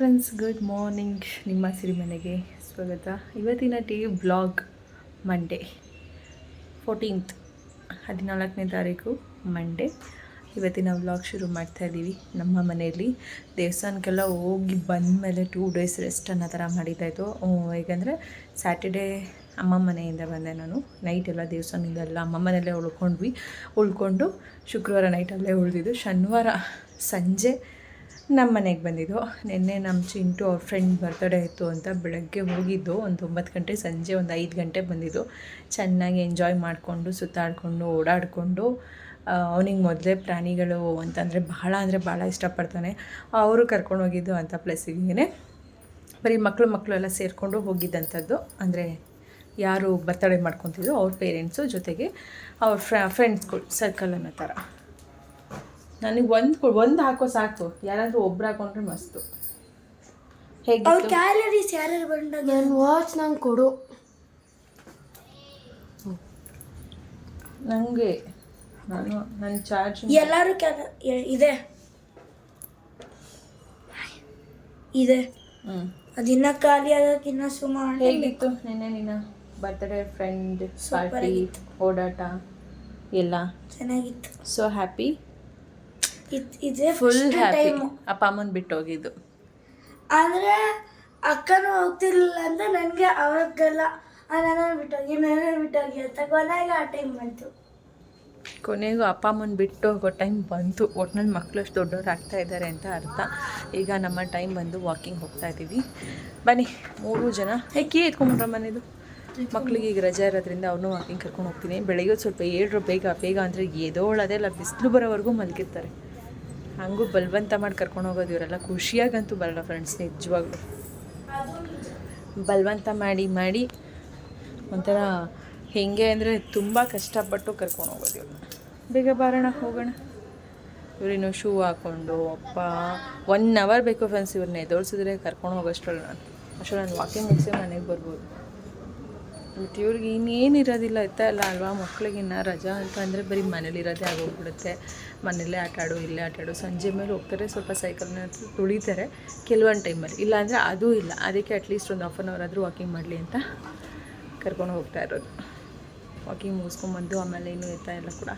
Friends good morning ನಿಮ್ಮ ಸಿರಿಮನೆಗೆ ಸ್ವಾಗತ. ಇವತ್ತಿನ ಟಿ ಬ್ಲಾಗ್ ಮಂಡೇ ಫೋರ್ಟೀನ್ತ್ ಹದಿನಾಲ್ಕನೇ ತಾರೀಕು ಮಂಡೇ ಇವತ್ತಿನ ವ್ಲಾಗ್ ಶುರು ಮಾಡ್ತಾ ಇದ್ದೀವಿ ನಮ್ಮ ಮನೆಯಲ್ಲಿ ದೇವಸ್ಥಾನಕ್ಕೆಲ್ಲ ಹೋಗಿ ಬಂದಮೇಲೆ ಟೂ ಡೇಸ್ ರೆಸ್ಟ್ ಅನ್ನೋ ಥರ ಮಾಡಿದ್ದಾಯಿತು ಹೇಗೆಂದರೆ ಸ್ಯಾಟರ್ಡೇ ಅಮ್ಮ ಮನೆಯಿಂದ ಬಂದೆ ನಾನು. ನೈಟ್ ಎಲ್ಲ ದೇವಸ್ಥಾನದಿಂದ ಎಲ್ಲ ಅಮ್ಮ ಮನೆಯಲ್ಲೇ ಉಳ್ಕೊಂಡ್ವಿ. ಉಳ್ಕೊಂಡು ಶುಕ್ರವಾರ ನೈಟಲ್ಲೇ ಉಳಿದಿದ್ದು. ಶನಿವಾರ ಸಂಜೆ ನಮ್ಮ ಮನೆಗೆ ಬಂದಿದ್ದು. ನಿನ್ನೆ ನಮ್ಮ ಚಿಂಟು ಅವ್ರ ಫ್ರೆಂಡ್ ಬರ್ತಡೇ ಇತ್ತು ಅಂತ ಬೆಳಗ್ಗೆ ಹೋಗಿದ್ದು. ಒಂದು ಒಂಬತ್ತು ಗಂಟೆ ಸಂಜೆ ಒಂದು ಐದು ಗಂಟೆ ಬಂದಿದ್ದು. ಚೆನ್ನಾಗಿ ಎಂಜಾಯ್ ಮಾಡಿಕೊಂಡು, ಸುತ್ತಾಡಿಕೊಂಡು, ಓಡಾಡಿಕೊಂಡು ಅವನಿಗೆ ಮೊದಲೇ ಪ್ರಾಣಿಗಳು ಅಂತಂದರೆ ಬಹಳ ಅಂದರೆ ಭಾಳ ಇಷ್ಟಪಡ್ತಾನೆ. ಅವರು ಕರ್ಕೊಂಡು ಹೋಗಿದ್ದು ಅಂಥ ಪ್ಲೇಸಿಗೆ ಬರೀ ಮಕ್ಕಳು ಮಕ್ಕಳು ಎಲ್ಲ ಸೇರಿಕೊಂಡು ಹೋಗಿದ್ದಂಥದ್ದು. ಅಂದರೆ ಯಾರು ಬರ್ತಡೇ ಮಾಡ್ಕೊತಿದ್ರು ಅವ್ರ ಪೇರೆಂಟ್ಸು ಜೊತೆಗೆ ಅವ್ರ ಫ್ರೆಂಡ್ಸ್ಗಳು ಸರ್ಕಲ್ ಅನ್ನೋ ಥರ ನನಗೆ ಒಂದು ಒಂದು ಹಾಕೋ ಸಾಕು. ಯಾರಾದರೂ ಒಬ್ರು ಹಾಕೊಂಡ್ರೆ ಮಸ್ತು. ಅವ್ರ ಹೇಗೆ ಕ್ಯಾಲರೀಸ್ ಯಾರ್ಯಾರು ಬಂದಾಗ ನನ್ನ ವಾಚ್ ನಂಗೆ ಕೊಡು. ನನಗೆ ನಾನು ನನ್ನ ಚಾರ್ಜ್ ಎಲ್ಲರೂ ಕ್ಯಾಲ ಇದೆ. ಇದೆ. ಹ್ಞೂ ಅದಿನ್ನ ಖಾಲಿ ಆಗೋಕ್ಕಿನ್ನ ಸುಮಾರು ಹೇಗಿತ್ತು ನಿನ್ನೆ ನಿನ್ನ ಬರ್ತ್ಡೇ ಫ್ರೆಂಡ್ ಪಾರ್ಟಿ ಓಡಾಟ ಎಲ್ಲ? ಚೆನ್ನಾಗಿತ್ತು. ಸೊ ಹ್ಯಾಪಿ ಇದ್- ಫುಲ್ ಟೈಮ್ ಹ್ಯಾಪಿ ಅಪ್ಪ ಅಮ್ಮನ ಬಿಟ್ಟು ಹೋಗಿದ್ದು ಆದರೆ ಅಕ್ಕನೂ ಹೋಗ್ತಿರ್ಲಿಲ್ಲ ಅಂತ ನನಗೆ ಅವಾಗೆಲ್ಲ ನನ್ನ ಬಿಟ್ಟೋಗಿ ನನ್ನ ಬಿಟ್ಟೋಗಿ ಅಂತ ಕೊನೆಗೆ ಆ ಟೈಮ್ ಬಂತು. ಕೊನೆಗೂ ಅಪ್ಪ ಅಮ್ಮನ ಬಿಟ್ಟು ಹೋಗೋ ಟೈಮ್ ಬಂತು. ಒಟ್ನಲ್ಲಿ ಮಕ್ಕಳು ಅಷ್ಟು ದೊಡ್ಡವ್ರು ಆಗ್ತಾ ಇದ್ದಾರೆ ಅಂತ ಅರ್ಥ. ಈಗ ನಮ್ಮ ಟೈಮ್ ಬಂದು ವಾಕಿಂಗ್ ಹೋಗ್ತಾ ಇದ್ದೀವಿ. ಬನ್ನಿ ಮೂರು ಜನ. ಹೇಗೆ ಎತ್ಕೊಂಡ್ರ ಮನೇದು ಮಕ್ಳಿಗೆ ಈಗ ರಜೆ ಇರೋದ್ರಿಂದ ಅವನು ವಾಕಿಂಗ್ ಕರ್ಕೊಂಡು ಹೋಗ್ತೀನಿ. ಬೆಳಗ್ಗೆ ಸ್ವಲ್ಪ ಏಳ್ರು ಬೇಗ ಬೇಗ ಅಂದರೆ ಎದೋಳದೆಲ್ಲ ಬಿಸಿಲು ಬರೋವರೆಗೂ ಮಲಗಿರ್ತಾರೆ. ಹಂಗೂ ಬಲವಂತ ಮಾಡಿ ಕರ್ಕೊಂಡು ಹೋಗೋದು ಇವರೆಲ್ಲ ಖುಷಿಯಾಗಂತೂ ಬರಲ್ಲ ಫ್ರೆಂಡ್ಸ್ ನಿಜವಾಗ್ಲೂ. ಬಲವಂತ ಮಾಡಿ ಮಾಡಿ ಒಂಥರ ಹೇಗೆ ಅಂದರೆ ತುಂಬ ಕಷ್ಟಪಟ್ಟು ಕರ್ಕೊಂಡು ಹೋಗೋದು ಇವ್ರನ್ನ. ಬೇಗ ಬಾರೋಣ, ಹೋಗೋಣ. ಇವ್ರಿನ್ನು ಶೂ ಹಾಕ್ಕೊಂಡು ಅಪ್ಪ ಒನ್ ಅವರ್ ಬೇಕು ಫ್ರೆಂಡ್ಸ್ ಇವ್ರನ್ನ ಎದುರಿಸಿದ್ರೆ ಕರ್ಕೊಂಡು ಹೋಗೋಷ್ಟ್ರಲ್ಲಿ ನಾನು. ಅಷ್ಟು ನಾನು ವಾಕಿಂಗ್ ಮುಗಿಸಿ ಮನೆಗೆ ಬರ್ಬೋದು. ಇವ್ರಿಗೆ ಇನ್ನೇನು ಇರೋದಿಲ್ಲ. ಇತ್ತ ಇಲ್ಲ ಅಲ್ವಾ? ಮಕ್ಳಿಗೆ ರಜಾ ಅಂತ ಅಂದರೆ ಬರೀ ಮನೇಲಿರೋದೇ ಆಗೋಗ್ಬಿಡುತ್ತೆ. ಮನೇಲೇ ಆಟ ಆಡು, ಇಲ್ಲೇ ಆಟ ಆಡು. ಸಂಜೆ ಮೇಲೆ ಹೋಗ್ತಾರೆ, ಸ್ವಲ್ಪ ಸೈಕಲ್ನ ತುಳಿತಾರೆ ಕೆಲವೊಂದು ಟೈಮಲ್ಲಿ ಇಲ್ಲಾಂದರೆ ಅದೂ ಇಲ್ಲ. ಅದಕ್ಕೆ ಅಟ್ಲೀಸ್ಟ್ ಒಂದು ಹಾಫ್ ಆನ್ ಅವರ್ ಆದರೂ ವಾಕಿಂಗ್ ಮಾಡಲಿ ಅಂತ ಕರ್ಕೊಂಡು ಹೋಗ್ತಾ ಇರೋದು. ವಾಕಿಂಗ್ ಮುಗಿಸ್ಕೊಂಬಂದು ಆಮೇಲೆ ಇನ್ನೂ ಎತ್ತ ಎಲ್ಲ ಕೂಡ.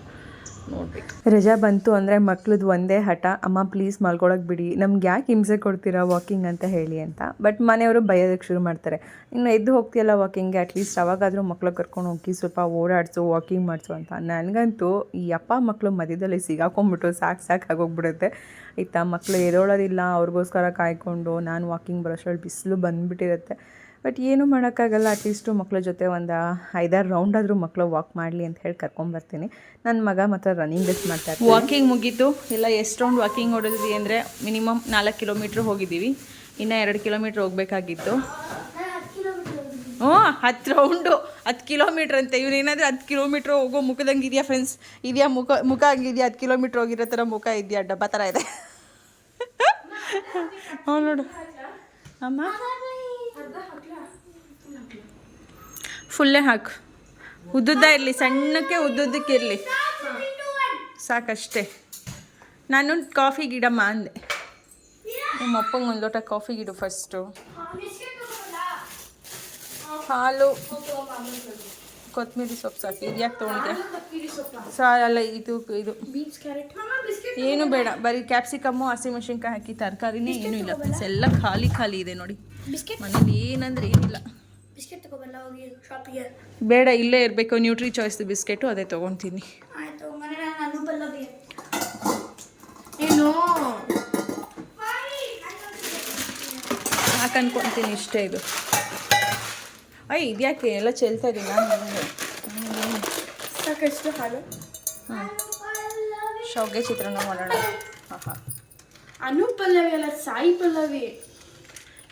ನೋಡಬೇಕು. ರಜಾ ಬಂತು ಅಂದರೆ ಮಕ್ಳದ್ದು ಒಂದೇ ಹಠ, ಅಮ್ಮ ಪ್ಲೀಸ್ ಮಲ್ಕೊಳಕ್ಕೆ ಬಿಡಿ. ನಮ್ಗೆ ಯಾಕೆ ಹಿಂಸೆ ಕೊಡ್ತೀರಾ ವಾಕಿಂಗ್ ಅಂತ ಹೇಳಿ ಅಂತ. ಬಟ್ ಮನೆಯವರು ಬೈಯೋದಕ್ಕೆ ಶುರು ಮಾಡ್ತಾರೆ. ಇನ್ನು ಎದ್ದು ಹೋಗ್ತೀಯಲ್ಲ ವಾಕಿಂಗ್ಗೆ ಅಟ್ಲೀಸ್ಟ್ ಅವಾಗಾದರೂ ಮಕ್ಳು ಕರ್ಕೊಂಡು ಹೋಗಿ ಸ್ವಲ್ಪ ಓಡಾಡಿಸು ವಾಕಿಂಗ್ ಮಾಡಿಸು ಅಂತ. ನನಗಂತೂ ಈ ಅಪ್ಪ ಮಕ್ಕಳು ಮಧ್ಯದಲ್ಲಿ ಸಿಗಾಕೊಂಡ್ಬಿಟ್ಟು ಸಾಕು ಸಾಕು ಆಗೋಗ್ಬಿಡುತ್ತೆ. ಇತ್ತ ಮಕ್ಕಳು ಎದೋಳೋದಿಲ್ಲ ಅವ್ರಿಗೋಸ್ಕರ ಕಾಯ್ಕೊಂಡು ನಾನು ವಾಕಿಂಗ್ ಬರೋಷ್ಟ್ರಲ್ಲಿ ಬಿಸಿಲು ಬಂದುಬಿಟ್ಟಿರುತ್ತೆ. ಬಟ್ ಏನೂ ಮಾಡೋಕ್ಕಾಗಲ್ಲ ಅಟ್ಲೀಸ್ಟು ಮಕ್ಕಳ ಜೊತೆ ಒಂದು ಐದಾರು ರೌಂಡ್ ಆದರೂ ಮಕ್ಕಳು ವಾಕ್ ಮಾಡಲಿ ಅಂತ ಹೇಳಿ ಕರ್ಕೊಂಬರ್ತೀನಿ ನನ್ನ ಮಗ ಮಾತ್ರ ರನ್ನಿಂಗ್ ರೇಸ್ ಮಾಡ್ತಾ ವಾಕಿಂಗ್ ಮುಗೀತು ಇಲ್ಲ ಎಷ್ಟು ರೌಂಡ್ ವಾಕಿಂಗ್ ಹೊಡೆದ್ವಿ ಅಂದರೆ ಮಿನಿಮಮ್ ನಾಲ್ಕು ಕಿಲೋಮೀಟ್ರ್ ಹೋಗಿದ್ದೀವಿ ಇನ್ನು ಎರಡು ಕಿಲೋಮೀಟ್ರ್ ಹೋಗಬೇಕಾಗಿತ್ತು ಹ್ಞೂ ಹತ್ತು ರೌಂಡು ಹತ್ತು ಕಿಲೋಮೀಟ್ರ್ ಅಂತ ಇವ್ರು ಏನಾದರೂ ಹತ್ತು ಕಿಲೋಮೀಟ್ರ್ ಹೋಗೋ ಮುಖದಂಗೆ ಇದೆಯಾ ಫ್ರೆಂಡ್ಸ್ ಇದೆಯಾ ಮುಖ ಮುಖ ಹಂಗಿದೆಯಾ ಹತ್ತು ಕಿಲೋಮೀಟ್ರ್ ಹೋಗಿರೋ ಥರ ಮುಖ ಇದೆಯಾ ಡಬ್ಬ ಥರ ಇದೆ ಹ್ಞೂ ನೋಡು ಅಮ್ಮ ಫುಲ್ಲೇ ಹಾಕು. ಉದ್ದುದ್ದ ಇರಲಿ, ಸಣ್ಣಕ್ಕೆ ಉದ್ದುದ್ದಕ್ಕೆ ಇರಲಿ. ಸಾಕಷ್ಟೇ. ನಾನು ಕಾಫಿ ಗಿಡಮ್ಮ ಅಂದೆ. ನಿಮ್ಮ ಅಪ್ಪಂಗೆ ಒಂದು ಲೋಟ ಕಾಫಿ ಗಿಡು ಫಸ್ಟು. ಹಾಲು, ಕೊತ್ತಂಬರಿ ಸೊಪ್ಪು ಸಾಕು. ಇದು ಯಾಕೆ ತೊಗೊಂಡೆ ಸಾ ಅಲ್ಲ, ಇದು ಇದು. ಏನು ಬೇಡ, ಬರೀ ಕ್ಯಾಪ್ಸಿಕಮ್ಮು ಹಸಿಮೆಣಸಿನ್ಕಾಯಿ ಹಾಕಿ ತರಕಾರಿನೇ ಏನೂ ಇಲ್ಲ. ಎಲ್ಲ ಖಾಲಿ ಖಾಲಿ ಇದೆ ನೋಡಿ. ಮನೇಲಿ ಏನಂದ್ರೆ ಏನಿಲ್ಲ. ಬಿಸ್ಕೆಟ್ ತಗೋಬಲ್ಲ ಹೋಗಿ ಶಾಪಿಗೆ ಬೇಡ ಇಲ್ಲೇ ಇರಬೇಕು. ನ್ಯೂಟ್ರಿ ಚಾಯ್ಸ್ ಬಿಸ್ಕೆಟು ಅದೇ ತೊಗೊತೀನಿ. ಆಯಿತು ಮನೆ ನಾನು ಬಲ್ಲವಿ ನೀನು? ಯಾಕೆ ಅನ್ಕೊತೀನಿ ಇಷ್ಟೇ ಇದು. ಅಯ್ಯ ಇದ್ಯಾಕೆ? ಎಲ್ಲ ಚೆಲ್ತಾ ಇದೀನಿ ನಾನು ಸಾಕಷ್ಟು ಹಾಲು ಹಾಂ. ಶಾವ್ಗೆ ಚಿತ್ರಾನ್ನ ಮಾಡೋಣ. ಹಾಂ ಹಾಂ. ಅನು ಪಲ್ಲವಿ ಅಲ್ಲ ಸಾಯಿ ಪಲ್ಲವಿ.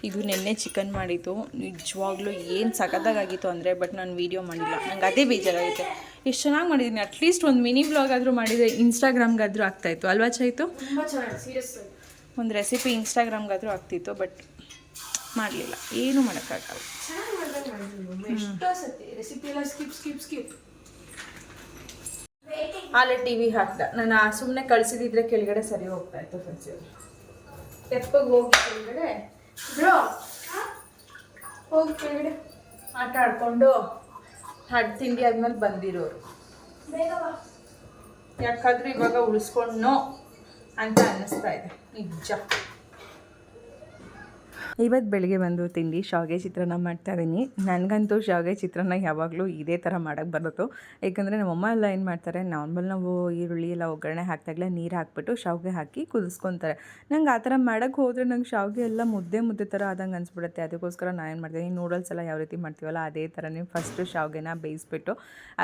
ಇದು ನಿನ್ನೆ ಚಿಕನ್ ಮಾಡಿದ್ದು. ನಿಜವಾಗ್ಲೂ ಏನು ಸಖತ್ತಾಗಿತ್ತು ಅಂದರೆ ಬಟ್ ನಾನು ವೀಡಿಯೋ ಮಾಡಿಲ್ಲ. ನಂಗೆ ಅದೇ ಬೇಜಾರಾಗುತ್ತೆ. ಎಷ್ಟು ಚೆನ್ನಾಗಿ ಮಾಡಿದ್ದೀನಿ ಅಟ್ಲೀಸ್ಟ್ ಒಂದು ಮಿನಿ ಬ್ಲಾಗ್ ಆದರೂ ಮಾಡಿದರೆ ಇನ್ಸ್ಟಾಗ್ರಾಮ್ಗಾದರೂ ಆಗ್ತಾಯಿತ್ತು. ಅಲ್ವಾ ಚಾಯಿತು ಒಂದು ರೆಸಿಪಿ ಇನ್ಸ್ಟಾಗ್ರಾಮ್ಗಾದರೂ ಆಗ್ತಿತ್ತು ಬಟ್ ಮಾಡಲಿಲ್ಲ. ಏನೂ ಮಾಡೋಕ್ಕಾಗಲ್ಲ. ಆಲೆ ಟಿ ವಿ ಹಾಕ್ದ. ನಾನು ಸುಮ್ಮನೆ ಕಳಿಸಿದಿದ್ರೆ ಕೆಳಗಡೆ ಸರಿ ಹೋಗ್ತಾ ಇತ್ತು ಫ್ರೆಂಡ್ಸ್ ತೆಪ್ಪಗೆ ಹೋಗಿ ಕೆಳಗಡೆ ಬ್ರೋ ಹೋಗಿ ಕೆಳಗಡೆ. ಆಟ ಆಡ್ಕೊಂಡು ಹಡ್ ತಿಂಡಿ ಆದ್ಮೇಲೆ ಬಂದಿರೋರು. ಯಾಕಾದ್ರೆ ಇವಾಗ ಉಳಿಸ್ಕೊಂಡು ಅಂತ ಅನ್ನಿಸ್ತಾ ಇದೆ. ನಿಜ. ಇವತ್ತು ಬೆಳಿಗ್ಗೆ ಬಂದು ತಿಂಡಿ, ಶಾವಿಗೆ ಚಿತ್ರಾನ್ನ ಮಾಡ್ತಾ ಇದ್ದೀನಿ ನನಗಂತೂ ಶಾವಿಗೆ ಚಿತ್ರಾನ್ನ ಯಾವಾಗಲೂ ಇದೇ ಥರ ಮಾಡೋಕ್ಕೆ ಬರೋದು. ಯಾಕಂದರೆ ನಮ್ಮಮ್ಮ ಎಲ್ಲ ಏನು ಮಾಡ್ತಾರೆ, ನಾರ್ಮಲ್ ನಾವು ಈರುಳ್ಳಿ ಎಲ್ಲ ಒಗ್ಗರಣೆ ಹಾಕ್ದಾಗಲೇ ನೀರು ಹಾಕ್ಬಿಟ್ಟು ಶಾವಿಗೆ ಹಾಕಿ ಕುದಿಸ್ಕೊತಾರೆ. ನಂಗೆ ಆ ಥರ ಮಾಡೋಕ್ಕೆ ಹೋದರೆ ನಂಗೆ ಶಾವಿಗೆ ಎಲ್ಲ ಮುದ್ದೆ ಮುದ್ದೆ ಥರ ಆದಂಗೆ ಅನಿಸ್ಬಿಡುತ್ತೆ. ಅದಕ್ಕೋಸ್ಕರ ನಾನು ಏನು ಮಾಡ್ತೀನಿ ನೂಡಲ್ಸ್ ಎಲ್ಲ ಯಾವ ರೀತಿ ಮಾಡ್ತೀವಲ್ಲ ಅದೇ ಥರನೇ ಫಸ್ಟು ಶಾವಿಗೆನ ಬೇಯಿಸ್ಬಿಟ್ಟು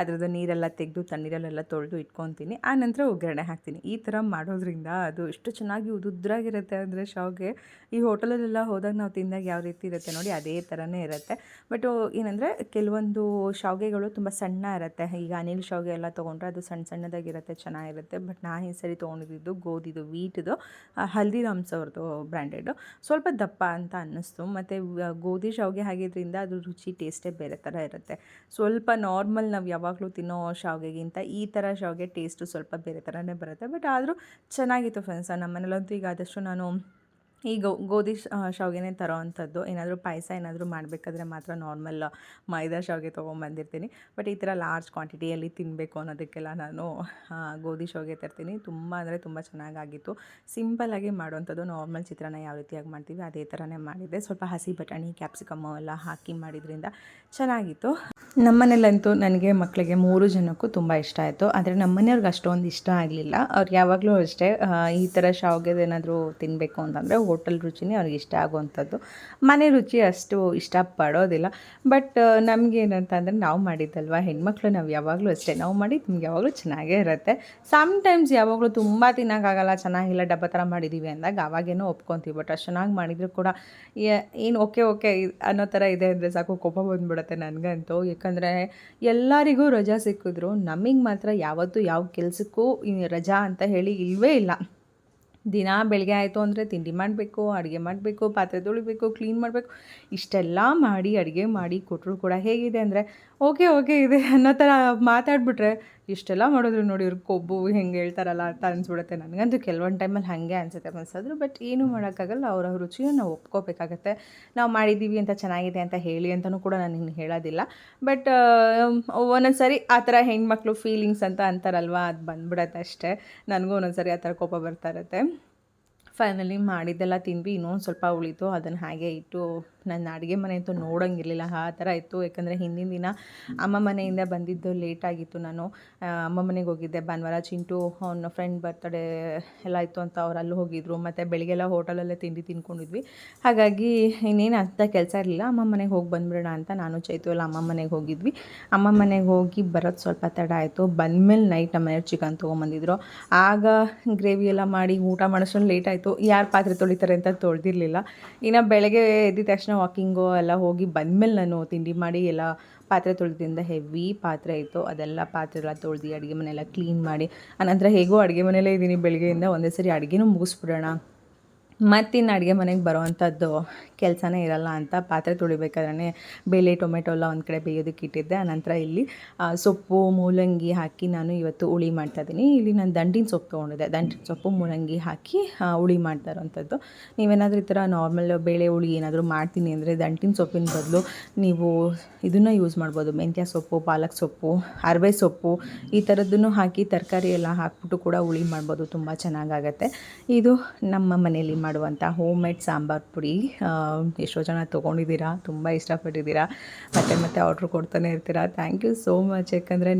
ಅದ್ರದ್ದು ನೀರೆಲ್ಲ ತೆಗೆದು ತಣ್ಣೀರಲ್ಲೆಲ್ಲ ತೊಳೆದು ಇಟ್ಕೊತೀನಿ. ಆ ನಂತರ ಒಗ್ಗರಣೆ ಹಾಕ್ತೀನಿ. ಈ ಥರ ಮಾಡೋದ್ರಿಂದ ಅದು ಎಷ್ಟು ಚೆನ್ನಾಗಿ ಉದುದ್ರಾಗಿರುತ್ತೆ ಅಂದರೆ ಶಾವಿಗೆ. ಈ ಹೋಟೆಲಲ್ಲೆಲ್ಲ ಹೋದಾಗ ನಾವು ತಿಂದಾಗ ಯಾವ ರೀತಿ ಇರುತ್ತೆ ನೋಡಿ ಅದೇ ಥರನೇ ಇರುತ್ತೆ. ಬಟ್ ಏನಂದರೆ ಕೆಲವೊಂದು ಶಾವಿಗೆಗಳು ತುಂಬ ಸಣ್ಣ ಇರುತ್ತೆ. ಈಗ ಅನಿಲ್ ಶಾವಿಗೆ ಎಲ್ಲ ತೊಗೊಂಡ್ರೆ ಅದು ಸಣ್ಣ ಸಣ್ಣದಾಗಿರುತ್ತೆ, ಚೆನ್ನಾಗಿರುತ್ತೆ. ಬಟ್ ನಾನು ಈ ಸರಿ ತೊಗೊಂಡಿದ್ದು ಗೋಧಿದು ವೀಟ್ದು ಹಲ್ದಿರಾಮ್ಸ್ ಅವ್ರದ್ದು ಬ್ರ್ಯಾಂಡೆಡು ಸ್ವಲ್ಪ ದಪ್ಪ ಅಂತ ಅನ್ನಿಸ್ತು. ಮತ್ತು ಗೋಧಿ ಶಾವಿಗೆ ಆಗಿದ್ದರಿಂದ ಅದು ರುಚಿ ಟೇಸ್ಟೇ ಬೇರೆ ಥರ ಇರುತ್ತೆ. ಸ್ವಲ್ಪ ನಾರ್ಮಲ್ ನಾವು ಯಾವಾಗಲೂ ತಿನ್ನೋ ಶಾವಿಗೆಗಿಂತ ಈ ಥರ ಶಾವಿಗೆ ಟೇಸ್ಟು ಸ್ವಲ್ಪ ಬೇರೆ ಥರನೇ ಬರುತ್ತೆ. ಬಟ್ ಆದರೂ ಚೆನ್ನಾಗಿತ್ತು ಫ್ರೆಂಡ್ಸ್ ನಮ್ಮ ಮನೇಲಂತೂ ಈಗ ಆದಷ್ಟು ನಾನು ಈ ಗೋ, ಗೋಧಿ ಶಾವಿಗೆನೇ ತರೋ ಅಂಥದ್ದು ಏನಾದರೂ ಪಾಯಸ ಏನಾದರೂ ಮಾಡಬೇಕಾದ್ರೆ ಮಾತ್ರ ನಾರ್ಮಲ್ ಮೈದಾ ಶಾವಿಗೆ ತೊಗೊಂಬಂದಿರ್ತೀನಿ. ಬಟ್ ಈ ಥರ ಲಾರ್ಜ್ ಕ್ವಾಂಟಿಟಿಯಲ್ಲಿ ತಿನ್ನಬೇಕು ಅನ್ನೋದಕ್ಕೆಲ್ಲ ನಾನು ಗೋಧಿ ಶಾವಿಗೆ ತರ್ತೀನಿ. ತುಂಬ ಅಂದರೆ ತುಂಬ ಚೆನ್ನಾಗಾಗಿತ್ತು. ಸಿಂಪಲ್ಲಾಗಿ ಮಾಡುವಂಥದ್ದು. ನಾರ್ಮಲ್ ಚಿತ್ರಾನ್ನ ಯಾವ ರೀತಿಯಾಗಿ ಮಾಡ್ತೀವಿ ಅದೇ ಥರನೇ ಮಾಡಿದ್ದೆ. ಸ್ವಲ್ಪ ಹಸಿ ಬಟಾಣಿ ಕ್ಯಾಪ್ಸಿಕಮ್ಮು ಎಲ್ಲ ಹಾಕಿ ಮಾಡಿದ್ರಿಂದ ಚೆನ್ನಾಗಿತ್ತು. ನಮ್ಮನೇಲಂತೂ ನನಗೆ ಮಕ್ಕಳಿಗೆ ಮೂರು ಜನಕ್ಕೂ ತುಂಬ ಇಷ್ಟ ಆಯಿತು. ಆದರೆ ನಮ್ಮನೆಯವ್ರಿಗೆ ಅಷ್ಟೊಂದು ಇಷ್ಟ ಆಗಲಿಲ್ಲ. ಅವ್ರು ಯಾವಾಗಲೂ ಅಷ್ಟೇ ಈ ಥರ ಶಾವಿಗೆದೇನಾದರೂ ತಿನ್ನಬೇಕು ಅಂತಂದರೆ ಹೋಟೆಲ್ ರುಚಿನೇ ಅವ್ರಿಗೆ ಇಷ್ಟ ಆಗುವಂಥದ್ದು. ಮನೆ ರುಚಿ ಅಷ್ಟು ಇಷ್ಟಪಡೋದಿಲ್ಲ. ಬಟ್ ನಮಗೇನಂತಂದರೆ ನಾವು ಮಾಡಿದ್ದಲ್ವ? ಹೆಣ್ಮಕ್ಳು ನಾವು ಯಾವಾಗಲೂ ಅಷ್ಟೇ. ನಾವು ಮಾಡಿ ನಮ್ಗೆ ಯಾವಾಗಲೂ ಚೆನ್ನಾಗೇ ಇರುತ್ತೆ. ಸಮ್ಟೈಮ್ಸ್ ಯಾವಾಗಲೂ ತುಂಬ ತಿನ್ನೋಕ್ಕಾಗಲ್ಲ, ಚೆನ್ನಾಗಿಲ್ಲ, ಡಬ್ಬ ಥರ ಮಾಡಿದ್ದೀವಿ ಅಂದಾಗ ಅವಾಗೇನೋ ಒಪ್ಕೊತೀವಿ. ಬಟ್ ಅಷ್ಟು ಚೆನ್ನಾಗಿ ಮಾಡಿದರೂ ಕೂಡ ಏನು ಓಕೆ ಓಕೆ ಅನ್ನೋ ಥರ ಇದೆ ಅಂದರೆ ಸಾಕು, ಕೋಪ ಬಂದ್ಬಿಡುತ್ತೆ ನನಗಂತೂ. ಯಾಕಂದರೆ ಎಲ್ಲರಿಗೂ ರಜಾ ಸಿಕ್ಕಿದ್ರು, ನಮಗೆ ಮಾತ್ರ ಯಾವತ್ತೂ ಯಾವ ಕೆಲಸಕ್ಕೂ ರಜಾ ಅಂತ ಹೇಳಿ ಇಲ್ಲವೇ ಇಲ್ಲ. ದಿನ ಬೆಳಗ್ಗೆ ಆಯಿತು ಅಂದರೆ ತಿಂಡಿ ಮಾಡಬೇಕು, ಅಡುಗೆ ಮಾಡಬೇಕು, ಪಾತ್ರೆ ತೊಳಿಬೇಕು, ಕ್ಲೀನ್ ಮಾಡಬೇಕು, ಇಷ್ಟೆಲ್ಲ ಮಾಡಿ ಅಡುಗೆ ಮಾಡಿ ಕೊಟ್ಟರು ಕೂಡ ಹೇಗಿದೆ ಅಂದರೆ, ಓಕೆ ಓಕೆ, ಇದೆ ಅನ್ನೋ ಥರ ಮಾತಾಡ್ಬಿಟ್ರೆ ಇಷ್ಟೆಲ್ಲ ಮಾಡಿದ್ರು ನೋಡಿ ಇವ್ರ ಕೊಬ್ಬು ಹೆಂಗೆ ಹೇಳ್ತಾರಲ್ಲ ಅಂತ ಅನಿಸ್ಬಿಡುತ್ತೆ. ನನಗಂತೂ ಕೆಲವೊಂದು ಟೈಮಲ್ಲಿ ಹಾಗೆ ಅನಿಸುತ್ತೆ ಮನ್ಸಾದ್ರು ಬಟ್ ಏನೂ ಮಾಡೋಕ್ಕಾಗಲ್ಲ. ಅವ್ರ ರುಚಿಯನ್ನು ನಾವು ಒಪ್ಕೋಬೇಕಾಗತ್ತೆ. ನಾವು ಮಾಡಿದ್ದೀವಿ ಅಂತ ಚೆನ್ನಾಗಿದೆ ಅಂತ ಹೇಳಿ ಅಂತಲೂ ಕೂಡ ನಾನು ಇನ್ನು ಹೇಳೋದಿಲ್ಲ. ಬಟ್ ಒಂದೊಂದು ಸರಿ ಆ ಥರ ಹೆಣ್ಮಕ್ಳು ಫೀಲಿಂಗ್ಸ್ ಅಂತ ಅಂತಾರಲ್ವ, ಅದು ಬಂದ್ಬಿಡತ್ತೆ ಅಷ್ಟೇ. ನನಗೂ ಒಂದೊಂದು ಸರಿ ಆ ಥರ ಕೋಪ ಬರ್ತಾ ಇರುತ್ತೆ. ಫೈನಲಿ ಮಾಡಿದ್ದೆಲ್ಲ ತಿನ್ಬಿ ಇನ್ನೊಂದು ಸ್ವಲ್ಪ ಉಳಿತು, ಅದನ್ನು ಹಾಗೆ ಇಟ್ಟು ನನ್ನ ಅಡುಗೆ ಮನೆ ಅಂತೂ ನೋಡೋಂಗಿರಲಿಲ್ಲ. ಆ ಥರ ಇತ್ತು. ಯಾಕಂದರೆ ಹಿಂದಿನ ದಿನ ಅಮ್ಮ ಮನೆಯಿಂದ ಬಂದಿದ್ದು ಲೇಟ್ ಆಗಿತ್ತು ನಾನು. ಅಮ್ಮ ಮನೆಗೆ ಹೋಗಿದ್ದೆ ಭಾನುವಾರ. ಚಿಂಟು, ಅವನ ಫ್ರೆಂಡ್ ಬರ್ತಡೇ ಎಲ್ಲ ಇತ್ತು ಅಂತ ಅವ್ರು ಅಲ್ಲಿ ಹೋಗಿದ್ರು. ಮತ್ತು ಬೆಳಿಗ್ಗೆಲ್ಲ ಹೋಟೆಲಲ್ಲೇ ತಿಂಡಿ ತಿನ್ಕೊಂಡಿದ್ವಿ. ಹಾಗಾಗಿ ಇನ್ನೇನು ಅಂಥ ಕೆಲಸ ಇರಲಿಲ್ಲ. ಅಮ್ಮ ಮನೆಗೆ ಹೋಗಿ ಬಂದ್ಬಿಡೋಣ ಅಂತ ನಾನು ಚೈತು ಎಲ್ಲ ಅಮ್ಮ ಮನೆಗೆ ಹೋಗಿದ್ವಿ. ಅಮ್ಮ ಮನೆಗೆ ಹೋಗಿ ಬರೋದು ಸ್ವಲ್ಪ ತಡ ಆಯಿತು. ಬಂದಮೇಲೆ ನೈಟ್ ನಮ್ಮ ಮನೆಯವ್ರು ಚಿಕನ್ ತೊಗೊಂಬಂದಿದ್ರು. ಆಗ ಗ್ರೇವಿ ಎಲ್ಲ ಮಾಡಿ ಊಟ ಮಾಡೋಷ್ಟೊಂದು ಲೇಟ್ ಆಯಿತು. ಯಾರು ಪಾತ್ರೆ ತೊಳಿತಾರೆ ಅಂತ ತೊಳೆದಿರಲಿಲ್ಲ. ಇನ್ನು ಬೆಳಗ್ಗೆ ಎದ್ದಿದ ತಕ್ಷಣ ವಾಕಿಂಗು ಎಲ್ಲ ಹೋಗಿ ಬಂದಮೇಲೆ ನಾನು ತಿಂಡಿ ಮಾಡಿ ಎಲ್ಲ ಪಾತ್ರೆ ತೊಳೆದ್ರಿಂದ ಹೆವಿ ಪಾತ್ರೆ ಇತ್ತು. ಅದೆಲ್ಲ ಪಾತ್ರೆ ಎಲ್ಲ ತೊಳೆದು ಅಡುಗೆ ಮನೆಯೆಲ್ಲ ಕ್ಲೀನ್ ಮಾಡಿ, ಆನಂತರ ಹೇಗೋ ಅಡುಗೆ ಮನೆಯಲ್ಲೇ ಇದ್ದೀನಿ ಬೆಳಗ್ಗೆಯಿಂದ. ಒಂದೇ ಸರಿ ಅಡುಗೆನೂ ಮುಗಿಸ್ಬಿಡೋಣ. ಮತ್ತಿನ್ನು ಅಡುಗೆ ಮನೆಗೆ ಬರೋವಂಥದ್ದು ಕೆಲಸನೇ ಇರಲ್ಲ ಅಂತ ಪಾತ್ರೆ ತೊಳಿಬೇಕಾದ್ರೆ ಬೇಳೆ, ಟೊಮೆಟೊ ಎಲ್ಲ ಒಂದು ಕಡೆ ಬೇಯೋದಕ್ಕೆ ಇಟ್ಟಿದ್ದೆ. ಆನಂತರ ಇಲ್ಲಿ ಸೊಪ್ಪು, ಮೂಲಂಗಿ ಹಾಕಿ ನಾನು ಇವತ್ತು ಹುಳಿ ಮಾಡ್ತಾಯಿದ್ದೀನಿ ಇಲ್ಲಿ ನಾನು ದಂಟಿನ ಸೊಪ್ಪು ತೊಗೊಂಡಿದ್ದೆ. ದಂಟಿನ ಸೊಪ್ಪು, ಮೂಲಂಗಿ ಹಾಕಿ ಹುಳಿ ಮಾಡ್ತಾ ಇರೋವಂಥದ್ದು ನೀವೇನಾದರೂ ಈ ಥರ ನಾರ್ಮಲ್ ಬೇಳೆ ಹುಳಿ ಏನಾದರೂ ಮಾಡ್ತೀನಿ ಅಂದರೆ ದಂಟಿನ ಸೊಪ್ಪಿನ ಬದಲು ನೀವು ಇದನ್ನು ಯೂಸ್ ಮಾಡ್ಬೋದು. ಮೆಂತ್ಯ ಸೊಪ್ಪು, ಪಾಲಕ್ ಸೊಪ್ಪು, ಅರವೆ ಸೊಪ್ಪು, ಈ ಥರದ್ದನ್ನು ಹಾಕಿ ತರಕಾರಿ ಎಲ್ಲ ಹಾಕ್ಬಿಟ್ಟು ಕೂಡ ಹುಳಿ ಮಾಡ್ಬೋದು. ತುಂಬ ಚೆನ್ನಾಗಾಗತ್ತೆ. ಇದು ನಮ್ಮ ಮನೆಯಲ್ಲಿ ಮಾಡುವಂಥ ಹೋಮ್ ಮೇಡ್ ಸಾಂಬಾರ್ ಪುಡಿ ಎಷ್ಟೋ ಜನ ತೊಗೊಂಡಿದ್ದೀರಾ, ತುಂಬ ಇಷ್ಟಪಟ್ಟಿದ್ದೀರಾ, ಮತ್ತೆ ಮತ್ತೆ ಆರ್ಡ್ರ್ ಕೊಡ್ತಾನೆ ಇರ್ತೀರಾ. ಥ್ಯಾಂಕ್ ಯು ಸೋ ಮಚ್ ಯಾಕಂದರೆ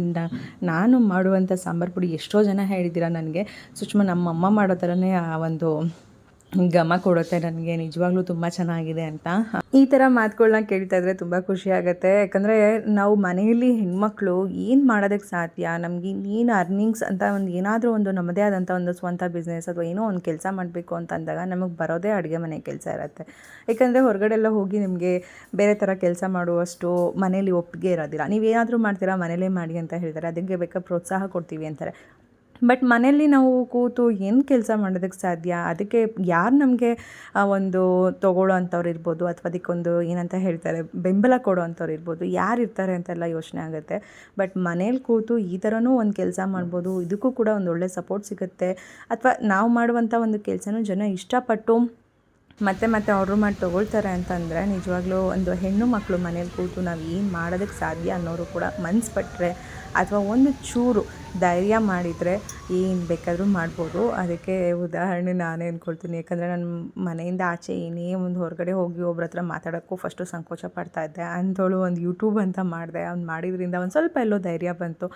ನಾನು ಮಾಡುವಂಥ ಸಾಂಬಾರು ಪುಡಿ ಎಷ್ಟೋ ಜನ ಹೇಳಿದ್ದೀರಾ ನನಗೆ. ಸುಷ್ಮಾ ನಮ್ಮ ಅಮ್ಮ ಮಾಡೋ ಥರನೇ ಆ ಒಂದು ಘಮ ಕೊಡುತ್ತೆ ನನಗೆ, ನಿಜವಾಗ್ಲೂ ತುಂಬ ಚೆನ್ನಾಗಿದೆ ಅಂತ. ಈ ಥರ ಮಾತುಗಳನ್ನ ಕೇಳ್ತಾ ಇದ್ರೆ ತುಂಬ ಖುಷಿ ಆಗುತ್ತೆ. ಯಾಕಂದರೆ ನಾವು ಮನೆಯಲ್ಲಿ ಹೆಣ್ಮಕ್ಳು ಏನು ಮಾಡೋದಕ್ಕೆ ಸಾಧ್ಯ? ನಮಗೆ ಏನು ಅರ್ನಿಂಗ್ಸ್ ಅಂತ ಒಂದು ಏನಾದರೂ ಒಂದು ನಮ್ಮದೇ ಆದಂಥ ಒಂದು ಸ್ವಂತ ಬಿಸ್ನೆಸ್ ಅಥವಾ ಏನೋ ಒಂದು ಕೆಲಸ ಮಾಡಬೇಕು ಅಂತ ಅಂದಾಗ ನಮಗೆ ಬರೋದೇ ಅಡುಗೆ ಮನೆ ಕೆಲಸ ಇರುತ್ತೆ. ಯಾಕಂದರೆ ಹೊರಗಡೆ ಎಲ್ಲ ಹೋಗಿ ನಿಮಗೆ ಬೇರೆ ಥರ ಕೆಲಸ ಮಾಡುವಷ್ಟು ಮನೇಲಿ ಒಪ್ಪಿಗೆ ಇರೋದಿಲ್ಲ. ನೀವೇನಾದರೂ ಮಾಡ್ತೀರಾ ಮನೇಲೇ ಮಾಡಿ ಅಂತ ಹೇಳ್ತಾರೆ. ಅದಕ್ಕೆ ಬೇಕಾದ ಪ್ರೋತ್ಸಾಹ ಕೊಡ್ತೀವಿ ಅಂತಾರೆ. ಬಟ್ ಮನೆಯಲ್ಲಿ ನಾವು ಕೂತು ಏನು ಕೆಲಸ ಮಾಡೋದಕ್ಕೆ ಸಾಧ್ಯ? ಅದಕ್ಕೆ ಯಾರು ನಮಗೆ ಒಂದು ತೊಗೊಳ್ಳೋ ಅಂಥವ್ರು ಇರ್ಬೋದು ಅಥವಾ ಅದಕ್ಕೊಂದು ಏನಂತ ಹೇಳ್ತಾರೆ, ಬೆಂಬಲ ಕೊಡೋ ಅಂಥವ್ರು ಇರ್ಬೋದು, ಯಾರು ಇರ್ತಾರೆ ಅಂತೆಲ್ಲ ಯೋಚನೆ ಆಗುತ್ತೆ. ಬಟ್ ಮನೇಲಿ ಕೂತು ಈ ಥರನೂ ಒಂದು ಕೆಲಸ ಮಾಡ್ಬೋದು, ಇದಕ್ಕೂ ಕೂಡ ಒಂದು ಒಳ್ಳೆ ಸಪೋರ್ಟ್ ಸಿಗುತ್ತೆ. ಅಥವಾ ನಾವು ಮಾಡುವಂಥ ಒಂದು ಕೆಲಸನೂ ಜನ ಇಷ್ಟಪಟ್ಟು ಮತ್ತೆ ಮತ್ತೆ ಆರ್ಡ್ರ್ ಮಾಡಿ ತೊಗೊಳ್ತಾರೆ ಅಂತಂದರೆ ನಿಜವಾಗ್ಲೂ ಒಂದು ಹೆಣ್ಣು ಮಕ್ಕಳು ಮನೇಲಿ ಕೂತು ನಾವು ಏನು ಮಾಡೋದಕ್ಕೆ ಸಾಧ್ಯ ಅನ್ನೋರು ಕೂಡ ಮನ್ಸು ಪಟ್ಟರೆ ಅಥವಾ ಒಂದು ಚೂರು ಧೈರ್ಯ ಮಾಡಿದರೆ ಏನು ಬೇಕಾದರೂ ಮಾಡ್ಬೋದು. ಅದಕ್ಕೆ ಉದಾಹರಣೆ ನಾನೇ ಅಂದ್ಕೊಳ್ತೀನಿ ಯಾಕಂದರೆ ನನ್ನ ಮನೆಯಿಂದ ಆಚೆ ಏನೇ ಒಂದು ಹೊರಗಡೆ ಹೋಗಿ ಒಬ್ರ ಹತ್ರ ಮಾತಾಡೋಕ್ಕೂ ಫಸ್ಟು ಸಂಕೋಚ ಪಡ್ತಾ ಇದ್ದೆ. ಅಂಥವಳು ಒಂದು ಯೂಟ್ಯೂಬ್ ಅಂತ ಮಾಡಿದೆ. ಅವ್ನು ಮಾಡಿದ್ರಿಂದ ಒಂದು ಸ್ವಲ್ಪ ಎಲ್ಲೋ ಧೈರ್ಯ ಬಂತು.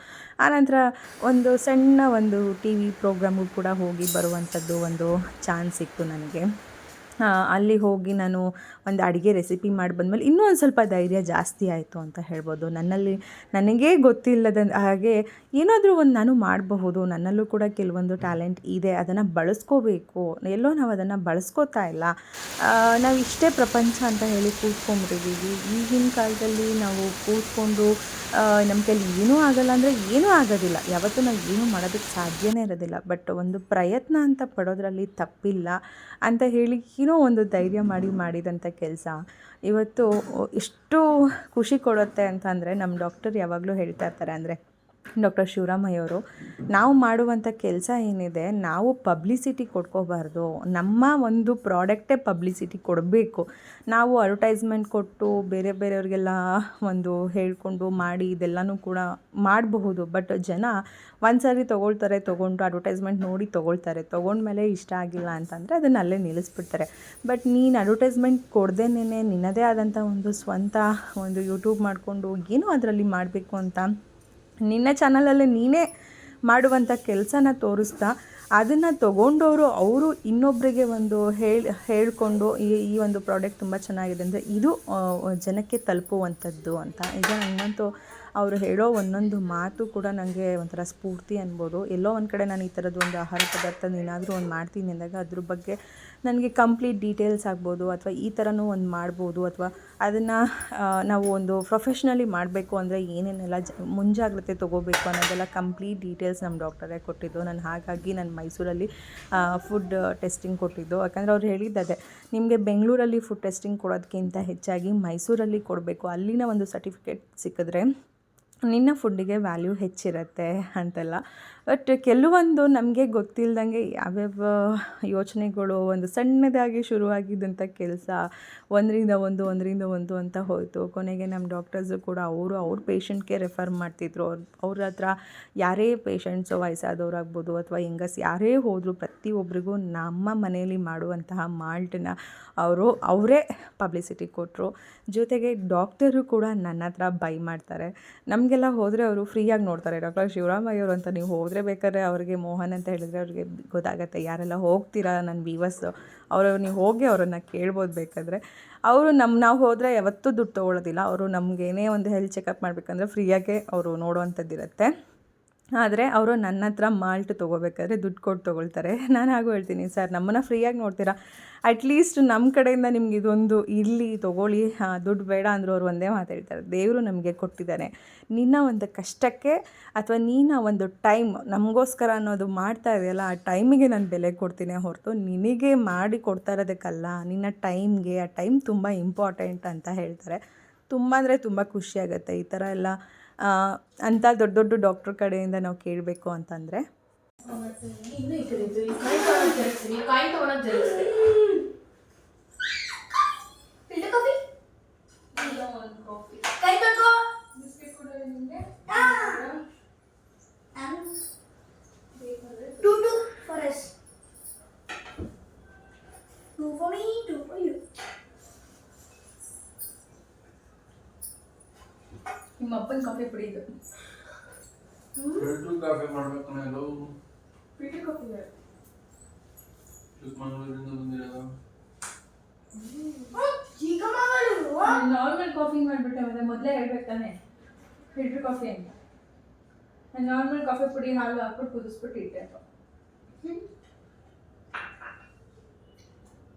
ಆನಂತರ ಒಂದು ಸಣ್ಣ ಒಂದು ಟಿ ವಿ ಪ್ರೋಗ್ರಾಮು ಕೂಡ ಹೋಗಿ ಬರುವಂಥದ್ದು ಒಂದು ಚಾನ್ಸ್ ಸಿಕ್ತು ನನಗೆ. ಅಲ್ಲಿ ಹೋಗಿ ನಾನು ಒಂದು ಅಡುಗೆ ರೆಸಿಪಿ ಮಾಡಿ ಬಂದಮೇಲೆ ಇನ್ನೂ ಒಂದು ಸ್ವಲ್ಪ ಧೈರ್ಯ ಜಾಸ್ತಿ ಆಯಿತು ಅಂತ ಹೇಳ್ಬೋದು. ನನ್ನಲ್ಲಿ ನನಗೇ ಗೊತ್ತಿಲ್ಲದ ಹಾಗೆ ಏನಾದರೂ ಒಂದು ನಾನು ಮಾಡಬಹುದು. ನನ್ನಲ್ಲೂ ಕೂಡ ಕೆಲವೊಂದು ಟ್ಯಾಲೆಂಟ್ ಇದೆ. ಅದನ್ನು ಬಳಸ್ಕೋಬೇಕು. ಎಲ್ಲೋ ನಾವು ಅದನ್ನು ಬಳಸ್ಕೋತಾ ಇಲ್ಲ. ನಾವು ಇಷ್ಟೇ ಪ್ರಪಂಚ ಅಂತ ಹೇಳಿ ಕೂತ್ಕೊಂಡ್ಬಿಟ್ಟಿದ್ದೀವಿ ಈಗಿನ ಕಾಲದಲ್ಲಿ ನಾವು ಕೂತ್ಕೊಂಡು ನಮ್ಮ ಕೈಲಿ ಏನೂ ಆಗಲ್ಲ ಅಂದರೆ ಏನೂ ಆಗೋದಿಲ್ಲ. ಯಾವತ್ತೂ ನಾವು ಏನೂ ಮಾಡೋದಕ್ಕೆ ಸಾಧ್ಯನೇ ಇರೋದಿಲ್ಲ. ಬಟ್ ಒಂದು ಪ್ರಯತ್ನ ಅಂತ ಪಡೋದ್ರಲ್ಲಿ ತಪ್ಪಿಲ್ಲ ಅಂತ ಹೇಳಿ ಏನೋ ಒಂದು ಧೈರ್ಯ ಮಾಡಿ ಮಾಡಿದಂಥ ಕೆಲಸ. ಇವತ್ತು ಎಷ್ಟು ಖುಷಿ ಕೊಡುತ್ತೆ ಅಂತಂದರೆ ನಮ್ಮ ಡಾಕ್ಟರ್ ಯಾವಾಗಲೂ ಹೇಳ್ತಾ ಇರ್ತಾರೆ ಅಂದರೆ ಡಾಕ್ಟರ್ ಶಿವರಾಮಯ್ಯವರು ನಾವು ಮಾಡುವಂಥ ಕೆಲಸ ಏನಿದೆ, ನಾವು ಪಬ್ಲಿಸಿಟಿ ಕೊಡ್ಕೋಬಾರ್ದು ನಮ್ಮ ಒಂದು ಪ್ರಾಡಕ್ಟೇ ಪಬ್ಲಿಸಿಟಿ ಕೊಡಬೇಕು. ನಾವು ಅಡ್ವರ್ಟೈಸ್ಮೆಂಟ್ ಕೊಟ್ಟು ಬೇರೆ ಬೇರೆಯವ್ರಿಗೆಲ್ಲ ಒಂದು ಹೇಳಿಕೊಂಡು ಮಾಡಿ ಇದೆಲ್ಲನೂ ಕೂಡ ಮಾಡಬಹುದು. ಬಟ್ ಜನ ಒಂದು ಸಾರಿ ತೊಗೊಳ್ತಾರೆ, ತೊಗೊಂಡು ಅಡ್ವರ್ಟೈಸ್ಮೆಂಟ್ ನೋಡಿ ತೊಗೊಳ್ತಾರೆ. ತೊಗೊಂಡ್ಮೇಲೆ ಇಷ್ಟ ಆಗಿಲ್ಲ ಅಂತಂದರೆ ಅದನ್ನು ಅಲ್ಲೇ ನಿಲ್ಲಿಸ್ಬಿಡ್ತಾರೆ. ಬಟ್ ನೀನು ಅಡ್ವರ್ಟೈಸ್ಮೆಂಟ್ ಕೊಡ್ದೇನೆ ನಿನ್ನದೇ ಆದಂಥ ಒಂದು ಸ್ವಂತ ಒಂದು ಯೂಟ್ಯೂಬ್ ಮಾಡಿಕೊಂಡು ಏನೋ ಅದರಲ್ಲಿ ಮಾಡಬೇಕು ಅಂತ ನಿನ್ನ ಚಾನಲಲ್ಲಿ ನೀನೇ ಮಾಡುವಂಥ ಕೆಲಸನ ತೋರಿಸ್ತಾ ಅದನ್ನು ತೊಗೊಂಡವರು ಅವರು ಇನ್ನೊಬ್ಬರಿಗೆ ಒಂದು ಹೇಳಿ, ಹೇಳಿಕೊಂಡು ಈ ಈ ಒಂದು ಪ್ರಾಡಕ್ಟ್ ತುಂಬ ಚೆನ್ನಾಗಿದೆ ಅಂದರೆ ಇದು ಜನಕ್ಕೆ ತಲುಪುವಂಥದ್ದು ಅಂತ. ಈಗ ನನಗಂತೂ ಅವರು ಹೇಳೋ ಒಂದೊಂದು ಮಾತು ಕೂಡ ನನಗೆ ಒಂಥರ ಸ್ಫೂರ್ತಿ ಅನ್ಬೋದು. ಎಲ್ಲೋ ಒಂದು ಕಡೆ ನಾನು ಈ ಥರದ್ದು ಒಂದು ಆಹಾರ ಪದಾರ್ಥ ಏನಾದರೂ ಒಂದು ಮಾಡ್ತೀನಿ ಅಂದಾಗ ಅದ್ರ ಬಗ್ಗೆ ನನಗೆ ಕಂಪ್ಲೀಟ್ ಡೀಟೇಲ್ಸ್ ಆಗ್ಬೋದು ಅಥವಾ ಈ ಥರನೂ ಒಂದು ಮಾಡ್ಬೋದು ಅಥವಾ ಅದನ್ನು ನಾವು ಒಂದು ಪ್ರೊಫೆಷ್ನಲಿ ಮಾಡಬೇಕು ಅಂದರೆ ಏನೇನೆಲ್ಲ ಜ, ಮುಂಜಾಗ್ರತೆ ತೊಗೋಬೇಕು ಅನ್ನೋದೆಲ್ಲ ಕಂಪ್ಲೀಟ್ ಡೀಟೇಲ್ಸ್ ನಮ್ಮ ಡಾಕ್ಟರೇ ಕೊಟ್ಟಿದ್ದು. ನಾನು ಹಾಗಾಗಿ ನಾನು ಮೈಸೂರಲ್ಲಿ ಫುಡ್ ಟೆಸ್ಟಿಂಗ್ ಕೊಟ್ಟಿದ್ದು. ಯಾಕಂದರೆ ಅವ್ರು ಹೇಳಿದ್ದದೆ, ನಿಮಗೆ ಬೆಂಗಳೂರಲ್ಲಿ ಫುಡ್ ಟೆಸ್ಟಿಂಗ್ ಕೊಡೋದಕ್ಕಿಂತ ಹೆಚ್ಚಾಗಿ ಮೈಸೂರಲ್ಲಿ ಕೊಡಬೇಕು. ಅಲ್ಲಿನ ಒಂದು ಸರ್ಟಿಫಿಕೇಟ್ ಸಿಕ್ಕಿದ್ರೆ ನಿನ್ನ ಫುಡ್ಡಿಗೆ ವ್ಯಾಲ್ಯೂ ಹೆಚ್ಚಿರುತ್ತೆ ಅಂತೆಲ್ಲ. ಬಟ್ ಕೆಲವೊಂದು ನಮಗೆ ಗೊತ್ತಿಲ್ಲದಂಗೆ ಯಾವ್ಯಾವ ಯೋಚನೆಗಳು ಒಂದು ಸಣ್ಣದಾಗಿ ಶುರುವಾಗಿದ್ದಂಥ ಕೆಲಸ, ಒಂದರಿಂದ ಒಂದು ಒಂದರಿಂದ ಒಂದು ಅಂತ ಹೋಯಿತು. ಕೊನೆಗೆ ನಮ್ಮ ಡಾಕ್ಟರ್ಸು ಕೂಡ ಅವರು, ಅವ್ರ ಪೇಷಂಟ್ಗೆ ರೆಫರ್ ಮಾಡ್ತಿದ್ರು. ಅವ್ರ ಅವ್ರ ಹತ್ರ ಯಾರೇ ಪೇಷಂಟ್ಸು ವಯಸ್ಸಾದವ್ರಾಗ್ಬೋದು ಅಥವಾ ಹೆಂಗಸ್ ಯಾರೇ ಹೋದರೂ ಪ್ರತಿಯೊಬ್ಬರಿಗೂ ನಮ್ಮ ಮನೆಯಲ್ಲಿ ಮಾಡುವಂತಹ ಮಾಲ್ಟನ್ನ ಅವರು, ಅವರೇ ಪಬ್ಲಿಸಿಟಿ ಕೊಟ್ಟರು ಜೊತೆಗೆ ಡಾಕ್ಟರು ಕೂಡ ನನ್ನ ಹತ್ರ ಬೈ ಮಾಡ್ತಾರೆ. ನಮಗೆಲ್ಲ ಹೋದರೆ ಅವರು ಫ್ರೀಯಾಗಿ ನೋಡ್ತಾರೆ, ಡಾಕ್ಟರ್ ಶಿವರಾಮಯ್ಯವರು ಅಂತ ನೀವು ಹೋದರೆ ಬೇಕಾದ್ರೆ ಅವ್ರಿಗೆ ಮೋಹನ್ ಅಂತ ಹೇಳಿದ್ರೆ ಅವ್ರಿಗೆ ಗೊತ್ತಾಗತ್ತೆ, ಯಾರೆಲ್ಲ ಹೋಗ್ತೀರಾ ನನ್ನ ವೀವರ್ಸು ಅವರು, ನೀವು ಹೋಗಿ ಅವರನ್ನು ಕೇಳ್ಬೋದು ಬೇಕಾದರೆ. ಅವರು ನಮ್ಮ ನಾವು ಹೋದರೆ ಯಾವತ್ತೂ ದುಡ್ಡು ತೊಗೊಳ್ಳೋದಿಲ್ಲ ಅವರು ನಮಗೇನೇ ಒಂದು ಹೆಲ್ತ್ ಚೆಕಪ್ ಮಾಡಬೇಕಂದ್ರೆ ಫ್ರೀಯಾಗೆ ಅವರು ನೋಡುವಂಥದ್ದಿರುತ್ತೆ. ಆದರೆ ಅವರು ನನ್ನ ಹತ್ರ ಮಾಲ್ಟ್ ತೊಗೋಬೇಕಾದ್ರೆ ದುಡ್ಡು ಕೊಟ್ಟು ತೊಗೊಳ್ತಾರೆ. ನಾನು ಹಾಗೂ ಹೇಳ್ತೀನಿ ಸರ್ ನಮ್ಮನ್ನು ಫ್ರೀಯಾಗಿ ನೋಡ್ತೀರಾ? ಅಟ್ಲೀಸ್ಟ್ ನಮ್ಮ ಕಡೆಯಿಂದ ನಿಮ್ಗೆ ಇದೊಂದು ಇರಲಿ ತೊಗೊಳ್ಳಿ. ದುಡ್ಡು ಬೇಡ ಅಂದರೂ ಅವ್ರು ಒಂದೇ ಮಾತು ಹೇಳ್ತಾರೆ. ದೇವರು ನಮಗೆ ಕೊಟ್ಟಿದ್ದಾನೆ ನಿನ್ನ ಒಂದು ಕಷ್ಟಕ್ಕೆ ಅಥವಾ ನೀನು ಒಂದು ಟೈಮ್ ನಮಗೋಸ್ಕರ ಅನ್ನೋದು ಮಾಡ್ತಾ ಇದೆಯಲ್ಲ, ಆ ಟೈಮಿಗೆ ನಾನು ಬೆಲೆ ಕೊಡ್ತೀನಿ ಹೊರತು ನಿನಗೆ ಮಾಡಿ ಕೊಡ್ತಾ ಇರೋದಕ್ಕಲ್ಲ, ನಿನ್ನ ಟೈಮ್ಗೆ ಆ ಟೈಮ್ ತುಂಬ ಇಂಪಾರ್ಟೆಂಟ್ ಅಂತ ಹೇಳ್ತಾರೆ. ತುಂಬ ಅಂದರೆ ತುಂಬ ಖುಷಿಯಾಗುತ್ತೆ ಈ ಥರ ಎಲ್ಲ ಅಂಥ ದೊಡ್ಡ ದೊಡ್ಡ ಡಾಕ್ಟ್ರ್ ಕಡೆಯಿಂದ ನಾವು ಕೇಳಬೇಕು ಅಂತಂದರೆ. Two ಈ me, two. ಈ ಕಾಯಿ ತಗೊಳಕ್ ಜರುಗಿಸ್ರಿ, ನಿಮ್ಮ ಅಪ್ಪನ ಕಾಫಿ ಪುಡಿ ಇದು. ಫಿಲ್ಟರ್ ಕಾಫಿ ಮಾಡ್ಬೇಕು ನಾನು ಫಿಲ್ಟರ್ ಕಾಫಿ ಬೇಡ. ಚಿಕ್ಕಮಂಗ್ಳೂರಿಂದ ಬಂದಿರೋದು. ಈಗ ಮಾಡು. ನಾನು ನಾರ್ಮಲ್ ಕಾಫಿ ಮಾಡಿಬಿಟ್ಟೆ ಮತ್ತೆ ಮೊದಲೇ ಹೇಳ್ಬೇಕು ತಾನೆ. ಫಿಲ್ಟರ್ ಕಾಫಿ ಅಂತ. ನಾನು ನಾರ್ಮಲ್ ಕಾಫಿ ಪುಡಿ ಹಾಲು ಹಾಕ್ಬಿಟ್ಟು ಕುದಿಸ್ಬಿಟ್ಟು ಇಟ್ಟೆ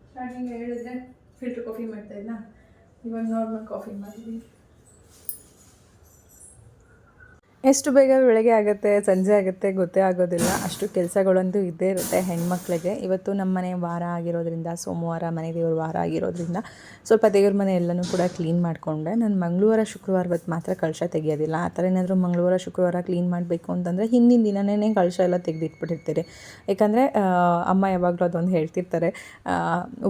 ಸ್ಟಾರ್ಟಿಂಗ್ ಹೇಳಿದ್ರೆ ಫಿಲ್ಟರ್ ಕಾಫಿ ಮಾಡ್ತಾ ಇಲ್ಲ ಇವಾಗ ನಾರ್ಮಲ್ ಕಾಫಿ ಮಾಡಿದ್ವಿ ಎಷ್ಟು ಬೇಗ ಬೆಳಗ್ಗೆ ಆಗುತ್ತೆ, ಸಂಜೆ ಆಗುತ್ತೆ ಗೊತ್ತೇ ಆಗೋದಿಲ್ಲ. ಅಷ್ಟು ಕೆಲಸಗಳಂತೂ ಇದ್ದೇ ಇರುತ್ತೆ ಹೆಣ್ಮಕ್ಳಿಗೆ. ಇವತ್ತು ನಮ್ಮ ಮನೆ ವಾರ ಆಗಿರೋದ್ರಿಂದ, ಸೋಮವಾರ ಮನೆ ದೇವ್ರ ವಾರ ಆಗಿರೋದ್ರಿಂದ ಸ್ವಲ್ಪ ದೇವ್ರ ಮನೆ ಎಲ್ಲನೂ ಕೂಡ ಕ್ಲೀನ್ ಮಾಡಿಕೊಂಡೆ. ನಾನು ಮಂಗಳವಾರ, ಶುಕ್ರವಾರ ಇವತ್ತು ಮಾತ್ರ ಕಳಶ ತೆಗೆಯೋದಿಲ್ಲ. ಆ ಥರ ಏನಾದರೂ ಮಂಗಳವಾರ, ಶುಕ್ರವಾರ ಕ್ಲೀನ್ ಮಾಡಬೇಕು ಅಂತಂದರೆ ಹಿಂದಿನ ದಿನನೇ ಕಳಶ ಎಲ್ಲ ತೆಗೆದಿಟ್ಬಿಟ್ಟಿರ್ತೀರಿ. ಯಾಕಂದರೆ ಅಮ್ಮ ಯಾವಾಗಲೂ ಅದೊಂದು ಹೇಳ್ತಿರ್ತಾರೆ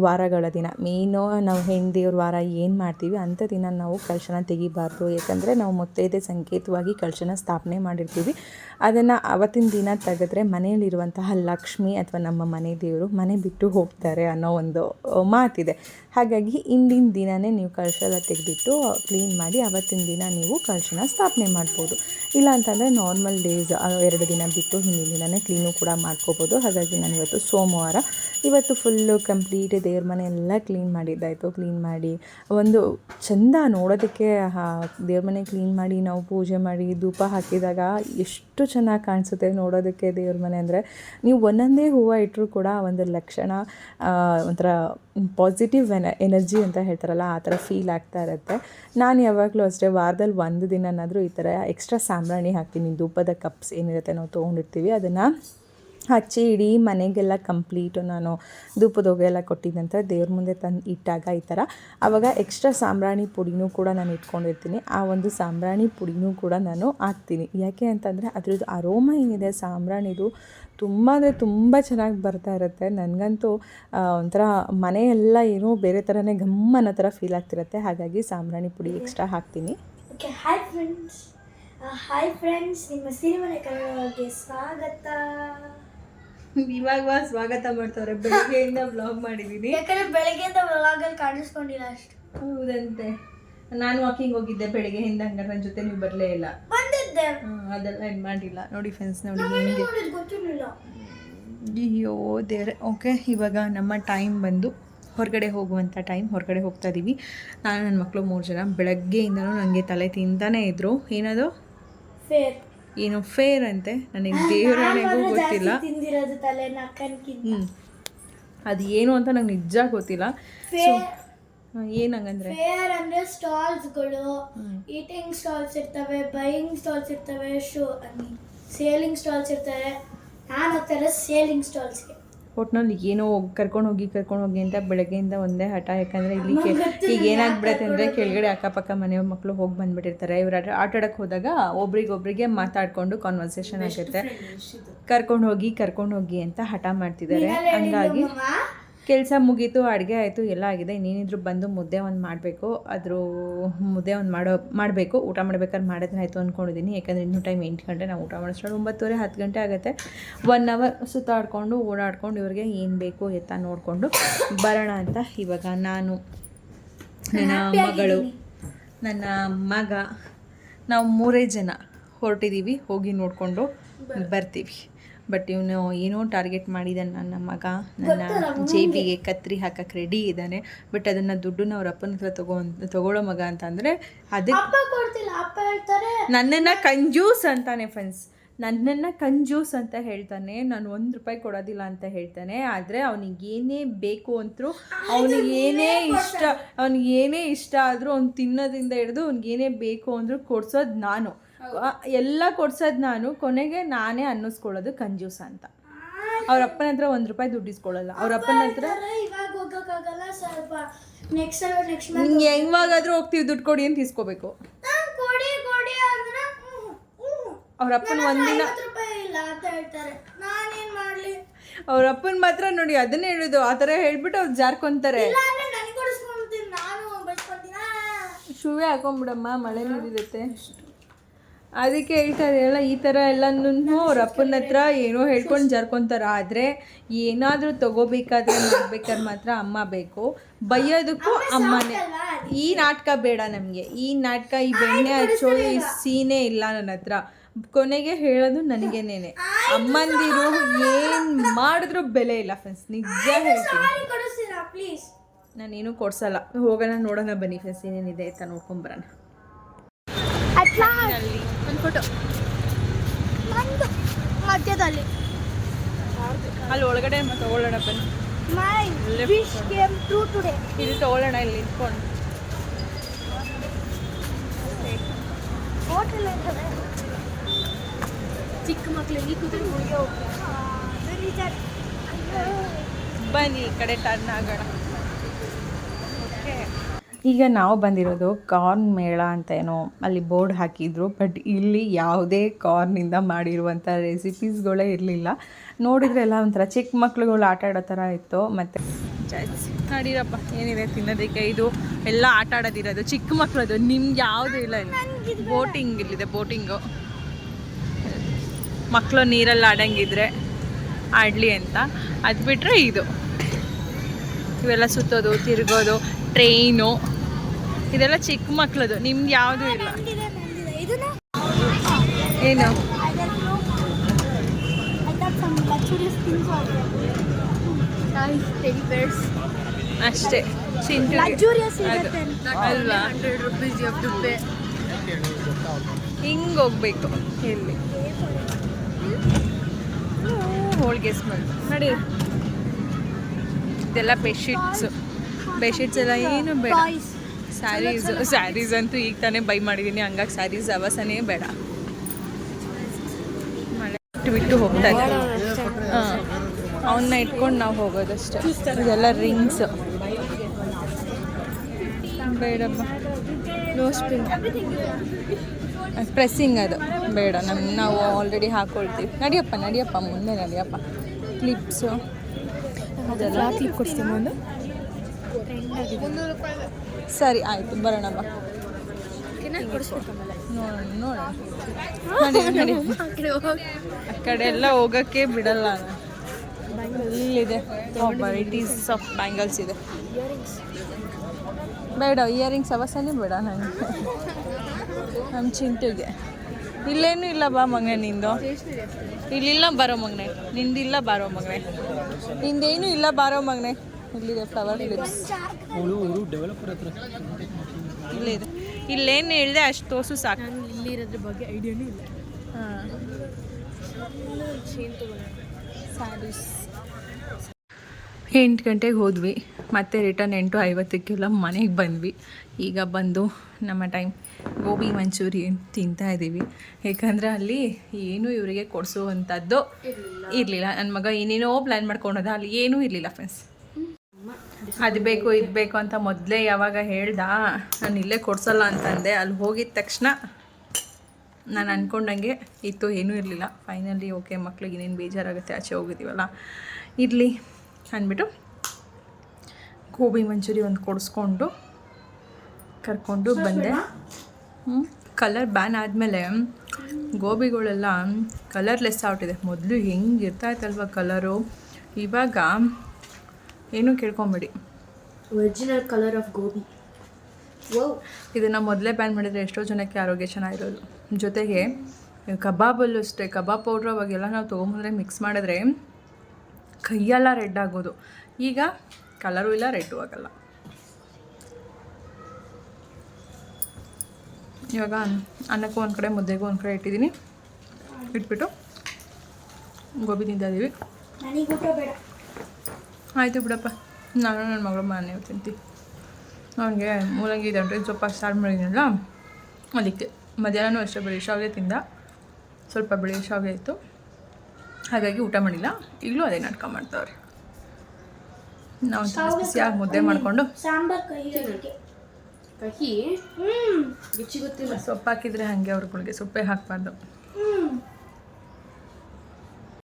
ವಾರಗಳ ದಿನ. ಮೇಯ್ನು ನಾವು ಹೆಣ್ಣು ದೇವ್ರ ವಾರ ಏನು ಮಾಡ್ತೀವಿ, ಅಂಥ ದಿನ ನಾವು ಕಳಶನ ತೆಗಿಬಾರ್ದು. ಯಾಕಂದರೆ ನಾವು ಮುತ್ತೈದೆ ಸಂಕೇತವಾಗಿ ಕಳಶನ ಸ್ಥಾಪನೆ ಮಾಡಿರ್ತೀವಿ. ಅದನ್ನು ಅವತ್ತಿನ ದಿನ ತೆಗೆದ್ರೆ ಮನೆಯಲ್ಲಿರುವಂತಹ ಲಕ್ಷ್ಮಿ ಅಥವಾ ನಮ್ಮ ಮನೆ ದೇವರು ಮನೆ ಬಿಟ್ಟು ಹೋಗ್ತಾರೆ ಅನ್ನೋ ಒಂದು ಮಾತಿದೆ. ಹಾಗಾಗಿ ಇಂದಿನ ದಿನವೇ ನೀವು ಕಳಶನ ತೆಗೆದಿಟ್ಟು ಕ್ಲೀನ್ ಮಾಡಿ ಅವತ್ತಿನ ದಿನ ನೀವು ಕಳಶನ ಸ್ಥಾಪನೆ ಮಾಡ್ಬೋದು. ಇಲ್ಲ ಅಂತಂದರೆ ನಾರ್ಮಲ್ ಡೇಸ್ ಎರಡು ದಿನ ಬಿಟ್ಟು ಹಿಂದಿನ ದಿನವೇ ಕ್ಲೀನು ಕೂಡ ಮಾಡ್ಕೋಬೋದು. ಹಾಗಾಗಿ ನಾನು ಇವತ್ತು ಸೋಮವಾರ ಇವತ್ತು ಫುಲ್ಲು ಕಂಪ್ಲೀಟ್ ದೇವ್ರ ಮನೆ ಎಲ್ಲ ಕ್ಲೀನ್ ಮಾಡಿದ್ದಾಯಿತು. ಕ್ಲೀನ್ ಮಾಡಿ ಒಂದು ಚೆಂದ ನೋಡೋದಕ್ಕೆ ದೇವ್ರ ಮನೆ ಕ್ಲೀನ್ ಮಾಡಿ ನಾವು ಪೂಜೆ ಮಾಡಿ ಧೂಪ ಹಾಕಿದಾಗ ಎಷ್ಟು ಚೆನ್ನಾಗಿ ಕಾಣಿಸುತ್ತೆ ನೋಡೋದಕ್ಕೆ ದೇವ್ರ ಮನೆ ಅಂದರೆ, ನೀವು ಒಂದೊಂದೇ ಹೂವು ಇಟ್ಟರೂ ಕೂಡ ಒಂದು ಲಕ್ಷಣ ಒಂಥರ ಪಾಸಿಟಿವ್ ಎನ ಎನರ್ಜಿ ಅಂತ ಹೇಳ್ತಾರಲ್ಲ, ಆ ಥರ ಫೀಲ್ ಆಗ್ತಾ ಇರುತ್ತೆ. ನಾನು ಯಾವಾಗಲೂ ಅಷ್ಟೇ ವಾರದಲ್ಲಿ ಒಂದು ದಿನನಾದರೂ ಈ ಥರ ಎಕ್ಸ್ಟ್ರಾ ಸಾಂಬ್ರಾಣಿ ಹಾಕ್ತೀನಿ ಧೂಪದ ಕಪ್ಸ್ ಏನಿರುತ್ತೆ ನಾವು ತೊಗೊಂಡಿರ್ತೀವಿ, ಅದನ್ನು ಹಚ್ಚಿ ಇಡೀ ಮನೆಗೆಲ್ಲ ಕಂಪ್ಲೀಟು ನಾನು ಧೂಪದ ಹೊಗೆ ಎಲ್ಲ ಕೊಟ್ಟಿದ್ದ ನಂತರ ದೇವ್ರ ಮುಂದೆ ತಂದು ಇಟ್ಟಾಗ ಈ ಥರ. ಆವಾಗ ಎಕ್ಸ್ಟ್ರಾ ಸಾಂಬ್ರಾಣಿ ಪುಡಿನೂ ಕೂಡ ನಾನು ಇಟ್ಕೊಂಡಿರ್ತೀನಿ. ಆ ಒಂದು ಸಾಂಬ್ರಾಣಿ ಪುಡಿನೂ ಕೂಡ ನಾನು ಹಾಕ್ತೀನಿ. ಯಾಕೆ ಅಂತಂದರೆ ಅದ್ರದ್ದು ಅರೋಮ ಏನಿದೆ, ಸಾಂಬ್ರಾಣಿದು ತುಂಬ ಅಂದರೆ ತುಂಬ ಚೆನ್ನಾಗಿ ಬರ್ತಾ ಇರುತ್ತೆ. ನನಗಂತೂ ಒಂಥರ ಮನೆಯೆಲ್ಲ ಏನೋ ಬೇರೆ ಥರನೇ ಘಮ್ ಅನ್ನೋ ಥರ ಫೀಲ್ ಆಗ್ತಿರುತ್ತೆ. ಹಾಗಾಗಿ ಸಾಂಬ್ರಾಣಿ ಪುಡಿ ಎಕ್ಸ್ಟ್ರಾ ಹಾಕ್ತೀನಿ. ಹಾಯ್ ಫ್ರೆಂಡ್ಸ್ ಫ್ರೆಂಡ್ಸ್ ನಿಮ್ಮ ಸಿರಿಮನೆ ಕನ್ನಡಕ್ಕೆ ಸ್ವಾಗತ. ಇವಾಗ ಸ್ವಾಗತ ಮಾಡ್ತಾವ್ರೆ. ಬೆಳಗ್ಗೆಯಿಂದ ಬ್ಲಾಗ್ ಮಾಡಿದ್ದೀನಿ ಯಾಕಂದ್ರೆ ಬೆಳಗ್ಗೆಯಿಂದ ವ್ಲಾಗಲ್ಲಿ ಕಾಣಿಸ್ಕೊಂಡಿಲ್ಲ ಅಷ್ಟು. ಹೌದಂತೆ. ನಾನು ವಾಕಿಂಗ್ ಹೋಗಿದ್ದೆ ಬೆಳಗ್ಗೆಯಿಂದ ಹಂಗಾರೆ ನನ್ನ ಜೊತೆ ನೀವು ಬರಲೇ ಇಲ್ಲ. ಬಂದಿದ್ದೆ. ಹ್ಮ್, ಅದೆಲ್ಲ ಏನು ಮಾಡಿಲ್ಲ. ನೋಡಿ ಫ್ರೆಂಡ್ಸ್ ನೋಡಿ ಅಯ್ಯೋ ದೇವ್ರೆ. ಓಕೆ ಇವಾಗ ನಮ್ಮ ಟೈಮ್ ಬಂದು ಹೊರಗಡೆ ಹೋಗುವಂಥ ಟೈಮ್ ಹೊರಗಡೆ ಹೋಗ್ತಾ ಇದ್ದೀವಿ ನಾನು ನನ್ನ ಮಕ್ಕಳು ಮೂರು ಜನ. ಬೆಳಗ್ಗೆಯಿಂದನೂ ನನಗೆ ತಲೆ ತಿಂತಾನೇ ಇದ್ದರು ಏನದು? ಫೇರ್ ಏನು ಫೇರ್ ಅಂತೆ. ನನಗೆ ದೇವರಾಣೆಗೂ ಗೊತ್ತಿಲ್ಲ. ಹ್ಞೂ ಅದು ಏನು ಅಂತ ನಂಗೆ ನಿಜ ಗೊತ್ತಿಲ್ಲ. ಫೇರ್ ಏನಂಗಂದ್ರೆ ಹಂಗಂದ್ರೆ? ಫೇರ್ ಅಂದ್ರೆ ಸ್ಟಾಲ್ಸ್ಗಳು ಈಟಿಂಗ್ ಸ್ಟಾಲ್ಸ್ ಇರ್ತವೆ ಬೈಯಿಂಗ್ ಸ್ಟಾಲ್ಸ್ ಇರ್ತವೆ ಶೋ ಸೇಲಿಂಗ್ ಸ್ಟಾಲ್ಸ್ ಇರ್ತವೆ. ನಾನು ಹೋಗ್ತಾರೆ ಸೇಲಿಂಗ್ ಸ್ಟಾಲ್ಸ್ಗೆ ಒಟ್ನಲ್ಲಿ ಏನೋ ಹೋಗಿ ಕರ್ಕೊಂಡು ಹೋಗಿ ಕರ್ಕೊಂಡು ಹೋಗಿ ಅಂತ ಬೆಳಗ್ಗೆಯಿಂದ ಒಂದೇ ಹಠ. ಯಾಕಂದರೆ ಇಲ್ಲಿ ಈಗ ಏನಾಗ್ಬಿಡತ್ತೆ ಅಂದರೆ ಕೆಳಗಡೆ ಅಕ್ಕಪಕ್ಕ ಮನೆಯವ್ರ ಮಕ್ಕಳು ಹೋಗಿ ಬಂದುಬಿಟ್ಟಿರ್ತಾರೆ. ಇವ್ರು ಆಟ ಆಟಾಡೋಕ್ಕೆ ಹೋದಾಗ ಒಬ್ರಿಗೊಬ್ರಿಗೆ ಮಾತಾಡಿಕೊಂಡು ಕಾನ್ವರ್ಸೇಷನ್ ಆಗುತ್ತೆ. ಕರ್ಕೊಂಡು ಹೋಗಿ ಕರ್ಕೊಂಡು ಹೋಗಿ ಅಂತ ಹಠ ಮಾಡ್ತಿದ್ದಾರೆ. ಹಂಗಾಗಿ ಕೆಲಸ ಮುಗೀತು ಅಡುಗೆ ಆಯಿತು ಎಲ್ಲ ಆಗಿದೆ ಇನ್ನೇನಿದ್ರು ಬಂದು ಮುದ್ದೆ ಒಂದು ಮಾಡಬೇಕು ಅದ್ರ ಮುದ್ದೆ ಒಂದು ಮಾಡೋ ಮಾಡಬೇಕು ಊಟ ಮಾಡ್ಬೇಕಾದ್ರೆ ಮಾಡಿದ್ರೆ ಆಯಿತು ಅಂದ್ಕೊಂಡಿದ್ದೀನಿ ಯಾಕಂದರೆ ಇನ್ನೂ ಟೈಮ್ ಎಂಟು ಗಂಟೆ ನಾವು ಊಟ ಮಾಡಿಸ್ಕೊಂಡು ಒಂಬತ್ತುವರೆ ಹತ್ತು ಗಂಟೆ ಆಗುತ್ತೆ. ಒನ್ ಅವರ್ ಸುತ್ತಾಡಿಕೊಂಡು ಓಡಾಡ್ಕೊಂಡು ಇವ್ರಿಗೆ ಏನು ಬೇಕು ಎತ್ತ ನೋಡಿಕೊಂಡು ಬರೋಣ ಅಂತ ಇವಾಗ ನಾನು ನನ್ನ ಮಗಳು ನನ್ನ ಮಗ ನಾವು ಮೂರೇ ಜನ ಹೊರಟಿದ್ದೀವಿ ಹೋಗಿ ನೋಡಿಕೊಂಡು ಬರ್ತೀವಿ. ಬಟ್ ಇವನು ಏನೋ ಟಾರ್ಗೆಟ್ ಮಾಡಿದ್ದಾನೆ ನನ್ನ ಮಗ. ನನ್ನ ಜೇಬಿಗೆ ಕತ್ರಿ ಹಾಕಕ್ಕೆ ರೆಡಿ ಇದ್ದಾನೆ ಬಟ್ ಅದನ್ನು ದುಡ್ಡನ್ನ ಅವ್ರ ಅಪ್ಪನ ಹತ್ರ ತಗೋ ತಗೊಳ್ಳೋ ಮಗ ಅಂತಂದರೆ ಅದಕ್ಕೆ ನನ್ನನ್ನ ಕಂಜೂಸ್ ಅಂತಾನೆ ಫ್ರೆಂಡ್ಸ್ ನನ್ನನ್ನು ಕಂಜೂಸ್ ಅಂತ ಹೇಳ್ತಾನೆ. ನಾನು ಒಂದು ರೂಪಾಯಿ ಕೊಡೋದಿಲ್ಲ ಅಂತ ಹೇಳ್ತಾನೆ. ಆದರೆ ಅವನಿಗೆ ಏನೇ ಬೇಕು ಅಂತರೂ ಅವನಿಗೆ ಏನೇ ಇಷ್ಟ ಅವ್ನಿಗೆ ಏನೇ ಇಷ್ಟ ಆದರೂ ಅವ್ನು ತಿನ್ನೋದ್ರಿಂದ ಹಿಡಿದು ಅವ್ನಿಗೆ ಏನೇ ಬೇಕು ಅಂದರೂ ಕೊಡ್ಸೋದು ನಾನು. ಎಲ್ಲ ಕೊಡ್ಸೋದು ನಾನು ಕೊನೆಗೆ ನಾನೇ ಅನ್ನಿಸ್ಕೊಳ್ಳೋದು ಕಂಜೂಸ್ ಅಂತ. ಅವ್ರ ಅಪ್ಪನ ಹತ್ರ ಒಂದು ರೂಪಾಯಿ ದುಡ್ಡು ಇಸ್ಕೊಳ್ಳಲ್ಲ. ಅವ್ರ ಅಪ್ಪನ ಹತ್ರ ನಿಂಗೆ ಹೆಂಗಾದ್ರೂ ಹೋಗ್ತೀವಿ ದುಡ್ಡು ಕೊಡಿ ಅಂತ ಇಸ್ಕೋಬೇಕು. ಅವ್ರ ಅಪ್ಪನ ಒಂದಿನ ಅವ್ರ ಅಪ್ಪನ ಮಾತ್ರ ನೋಡಿ ಅದನ್ನೇ ಹೇಳುದು. ಆ ಥರ ಹೇಳ್ಬಿಟ್ಟು ಅವ್ರು ಜಾರ್ಕೊಂತಾರೆ. ಶೂವೇ ಹಾಕೊಂಬಿಡಮ್ಮ ಮಳೆ ನೀರಿರುತ್ತೆ. ಅದಕ್ಕೆ ಹೇಳ್ತಾರಲ್ಲ ಈ ಥರ ಎಲ್ಲನೂ ಅವ್ರ ಅಪ್ಪನ ಹತ್ರ ಏನೋ ಹೇಳ್ಕೊಂಡು ಜರ್ಕೊತಾರ. ಆದರೆ ಏನಾದರೂ ತಗೋಬೇಕಾದ್ರೆ ಮಾಡ್ಬೇಕಾದ್ರೆ ಮಾತ್ರ ಅಮ್ಮ ಬೇಕು. ಬೈಯೋದಕ್ಕೂ ಅಮ್ಮನೇ. ಈ ನಾಟಕ ಬೇಡ ನಮಗೆ. ಈ ನಾಟಕ ಈ ಬೆಣ್ಣೆ ಹಚ್ಚೋ ಈ ಸೀನೇ ಇಲ್ಲ ನನ್ನ ಹತ್ರ. ಕೊನೆಗೆ ಹೇಳೋದು ನನಗೇನೇನೆ. ಅಮ್ಮಂದಿರು ಏನು ಮಾಡಿದ್ರೂ ಬೆಲೆ ಇಲ್ಲ ಫ್ರೆಂಡ್ಸ್ ನಿಜ ಹೇಳ್ತೀನಿ. ನಾನೇನು ಕೊಡ್ಸಲ್ಲ. ಹೋಗೋಣ ನೋಡೋಣ ಬನ್ನಿ ಫ್ರೆಂಡ್ಸ್ ಏನೇನಿದೆ ಅಂತ ನೋಡ್ಕೊಂಬರೋಣ ಫೋಟೋ ನಂದು ಮಧ್ಯದಲ್ಲಿ. ಅಲ್ಲಿ ಒಳಗಡೆ ತಗೊಳ್ಳೋಣ ಬನ್ನಿ. My wish came true today ಇಲ್ಲಿ ತಗೊಳ್ಳೋಣ ಇಲ್ಲಿ ಇಟ್ಕೊಂಡು ಹೋಟೆಲ್ ಇರ್ತದೆ ಚಿಕ್ಕ ಮಕ್ಕಳಿಗೆ ಕೂತ್ರೆ ಹೋಗ್ತಾರೆ. ಬನ್ನಿ ಈ ಕಡೆ ಟರ್ನ್ ಆಗೋಣ. ಈಗ ನಾವು ಬಂದಿರೋದು ಕಾರ್ನ್ ಮೇಳ ಅಂತ ಏನೋ ಅಲ್ಲಿ ಬೋರ್ಡ್ ಹಾಕಿದ್ರು, ಬಟ್ ಇಲ್ಲಿ ಯಾವುದೇ ಕಾರ್ನಿಂದ ಮಾಡಿರುವಂಥ ರೆಸಿಪೀಸ್ಗಳೇ ಇರಲಿಲ್ಲ. ನೋಡಿದ್ರೆ ಎಲ್ಲ ಒಂಥರ ಚಿಕ್ಕ ಮಕ್ಳುಗಳು ಆಟ ಆಡೋ ಥರ ಇತ್ತು, ಮತ್ತು ಮಾಡಿರಪ್ಪ ಏನಿದೆ ತಿನ್ನೋದಕ್ಕೆ? ಇದು ಎಲ್ಲ ಆಟ ಆಡೋದಿರೋದು, ಚಿಕ್ಕ ಮಕ್ಳದು, ನಿಮ್ಗೆ ಯಾವುದೂ ಇಲ್ಲ ಬೋಟಿಂಗ್ ಇಲ್ಲಿದೆ ಬೋಟಿಂಗು ಮಕ್ಕಳು ನೀರಲ್ಲಿ ಆಡಂಗಿದ್ರೆ ಆಡಲಿ ಅಂತ. ಅದು ಬಿಟ್ಟರೆ ಇದು. ಇವೆಲ್ಲ ಸುತ್ತೋದು, ತಿರುಗೋದು ಟ್ರೈನು ಇದೆಲ್ಲ ಚಿಕ್ಕ ಮಕ್ಕಳದು ನಿಮ್ದು ಯಾವುದು ಇಲ್ಲ. ಏನು? ಅಷ್ಟೇ. ಹಿಂಗ್ ಅಲ್ವಾ? ಹಿಂಗೆ ಹೋಗ್ಬೇಕು. ಎಲ್ಲಿ? ಹೋಳಿಗೆ ಸ್ಮೆಲ್ ನೋಡಿ. ಇದೆಲ್ಲ ಬೆಡ್ಶೀಟ್ಸು ಬೆಡ್ಶೀಟ್ಸ್ ಎಲ್ಲ ಏನು ಬೇಡ. ಸ್ಯಾರೀಸ್ ಸ್ಯಾರೀಸ್ ಅಂತೂ ಈಗ ತಾನೇ ಬೈ ಮಾಡಿದ್ದೀನಿ ಹಂಗಾಗಿ ಸ್ಯಾರೀಸ್ ಅವಸನೇ ಬೇಡ. ಮಳೆ ಬಿಟ್ಟು ಬಿಟ್ಟು ಹೋಗ್ತಾ ಹಾಂ ಅವನ್ನ ಇಟ್ಕೊಂಡು ನಾವು ಹೋಗೋದಷ್ಟೇ. ಇದೆಲ್ಲ ರಿಂಗ್ಸ್ ಬೇಡಪ್ಪ. ಸ್ಪಿನ್ ಪ್ರೆಸ್ಸಿಂಗ್ ಅದು ಬೇಡ ನಮ್ಮ ನಾವು ಆಲ್ರೆಡಿ ಹಾಕೊಳ್ತೀವಿ. ನಡಿಯಪ್ಪ ನಡಿಯಪ್ಪ ಮುಂದೆ ನಡಿಯಪ್ಪ. ಕ್ಲಿಪ್ಸು ಅದೆಲ್ಲ ಕ್ಲಿಪ್ ಕೊಡ್ತೀನಿ ಒಂದು ಸರಿ, ಆಯಿತು, ಬರೋಣ ಬಾ. ನೋಡೋಣ ನೋಡೋಣ ನಡಿ ನಡಿ. ಆ ಕಡೆ ಎಲ್ಲ ಹೋಗೋಕ್ಕೆ ಬಿಡಲ್ಲ ಇಲ್ಲಿದೆ. ವೆರೈಟೀಸ್ ಆಫ್ ಬ್ಯಾಂಗಲ್ಸ್ ಇದೆ. ಬೇಡ ಇಯರಿಂಗ್ಸ್ ಅವಸನೇ ಬೇಡ ನನಗೆ ನಮ್ಮ ಚಿಂಟುಗೆ. ಇಲ್ಲೇನು ಇಲ್ಲ ಬಾ ಮಗನೆ ನಿಂದು. ಇಲ್ಲಿಲ್ಲ ಬಾರೋ ಮಗನೆ. ನಿಂದಿಲ್ಲ ಬಾರೋ ಮಗನೆ. ನಿಂದೇನು ಇಲ್ಲ ಬಾರೋ ಮಗನೆ. ಇಲ್ಲಿದೆ ಫ್ಲವರ್ ಕ್ಲಿಪ್ಸ್ ಇಲ್ಲಿದೆ ಇಲ್ಲೇನು ಹೇಳಿದೆ ಅಷ್ಟು ತೋರ್ಸು ಸಾಕು. ಇಲ್ಲಿರೋದ್ರ ಬಗ್ಗೆ ಐಡಿಯಾನೂ ಇಲ್ಲ. ಹಾಂ. ಸ್ಯಾರೀಸ್ ಎಂಟು ಗಂಟೆಗೆ ಹೋದ್ವಿ. ಮತ್ತೆ ರಿಟರ್ನ್ ಎಂಟು ಐವತ್ತಕ್ಕೆಲ್ಲ ಮನೆಗೆ ಬಂದ್ವಿ. ಈಗ ಬಂದು ನಮ್ಮ ಟೈಮ್ ಗೋಬಿ ಮಂಚೂರಿಯನ್ ತಿಂತಾ ಇದ್ದೀವಿ ಯಾಕಂದರೆ ಅಲ್ಲಿ ಏನೂ ಇವರಿಗೆ ಕೊಡಿಸುವಂಥದ್ದು ಇರಲಿಲ್ಲ. ನನ್ನ ಮಗ ಏನೇನೋ ಪ್ಲ್ಯಾನ್ ಮಾಡ್ಕೊಳೋದ ಅಲ್ಲಿ ಏನೂ ಇರಲಿಲ್ಲ ಫ್ರೆಂಡ್ಸ್ ಅದು ಬೇಕು, ಇದು ಬೇಕು ಅಂತ ಮೊದಲೇ ಯಾವಾಗ ಹೇಳ್ದ? ನಾನು ಇಲ್ಲೇ ಕೊಡ್ಸಲ್ಲ ಅಂತಂದೆ. ಅಲ್ಲಿ ಹೋಗಿದ ತಕ್ಷಣ ನಾನು ಅಂದ್ಕೊಂಡಂಗೆ ಇತ್ತು, ಏನೂ ಇರಲಿಲ್ಲ. ಫೈನಲಿ ಓಕೆ ಮಕ್ಳಿಗೆ ಇನ್ನೇನು ಬೇಜಾರಾಗುತ್ತೆ, ಆಚೆ ಹೋಗಿದ್ದೀವಲ್ಲ ಇರಲಿ ಅಂದ್ಬಿಟ್ಟು ಗೋಬಿ ಮಂಚೂರಿ ಒಂದು ಕೊಡಿಸ್ಕೊಂಡು ಕರ್ಕೊಂಡು ಬಂದೆ. ಕಲರ್ ಬ್ಯಾನ್ ಆದಮೇಲೆ ಗೋಬಿಗಳೆಲ್ಲ ಕಲರ್ಲೆಸ್ ಆಗ್ಬಿಟ್ಟಿದೆ ಮೊದಲು ಹೆಂಗೆ ಇರ್ತಾ ಇತ್ತಲ್ವ ಕಲರು ಇವಾಗ ಏನೂ ಕೇಳ್ಕೊಂಬೇಡಿ. ಒರಿಜಿನಲ್ ಕಲರ್ ಆಫ್ ಗೋಬಿ ಇದನ್ನು ಮೊದಲೇ ಬ್ಯಾನ್ ಮಾಡಿದರೆ ಎಷ್ಟೋ ಜನಕ್ಕೆ ಆರೋಗ್ಯ ಚೆನ್ನಾಗಿರೋದು. ಜೊತೆಗೆ ಕಬಾಬಲ್ಲೂ ಅಷ್ಟೇ ಕಬಾಬ್ ಪೌಡ್ರ್ ಅವಾಗೆಲ್ಲ ನಾವು ತೊಗೊಂಬಂದ್ರೆ ಮಿಕ್ಸ್ ಮಾಡಿದ್ರೆ ಕೈಯೆಲ್ಲ ರೆಡ್ ಆಗೋದು. ಈಗ ಕಲರು ಇಲ್ಲ ರೆಡ್ಡು ಆಗಲ್ಲ. ಇವಾಗ ಅನ್ನಕ್ಕೂ ಒಂದು ಕಡೆ ಮುದ್ದೆಗೂ ಒಂದು ಕಡೆ ಇಟ್ಟಿದ್ದೀನಿ. ಇಟ್ಬಿಟ್ಟು ಗೋಬಿ ತಿಂತಾ ಇದ್ದೀವಿ ಆಯಿತು ಬಿಡಪ್ಪ. ನಾನು ನನ್ನ ಮಗಳು ಮನೆ ತಿಂತೀವಿ ಅವನಿಗೆ ಮೂಲಂಗಿ ದಂಟ್ರೆ ಸೊಪ್ಪ ಸ್ಟಾರ್ಟ್ ಮಾಡಿದ್ದೀನಲ್ಲ ಅದಕ್ಕೆ ಮಧ್ಯಾಹ್ನ ಅಷ್ಟೇ ಬಿಳಿ ಶಾವಿಗೆ ತಿಂದ. ಸ್ವಲ್ಪ ಬಿಳಿ ಶಾವಿಗೆ ಇತ್ತು ಹಾಗಾಗಿ ಊಟ ಮಾಡಿಲ್ಲ. ಈಗಲೂ ಅದೇ ನಾಟಕ ಮಾಡ್ತಾವ್ರಿ. ನಾವು ಬಿಸಿಯಾಗಿ ಮುದ್ದೆ ಮಾಡಿಕೊಂಡು. ಸೊಪ್ಪು ಹಾಕಿದರೆ ಹಾಗೆ ಅವ್ರುಗಳಿಗೆ ಸೊಪ್ಪೇ ಹಾಕಬಾರ್ದು.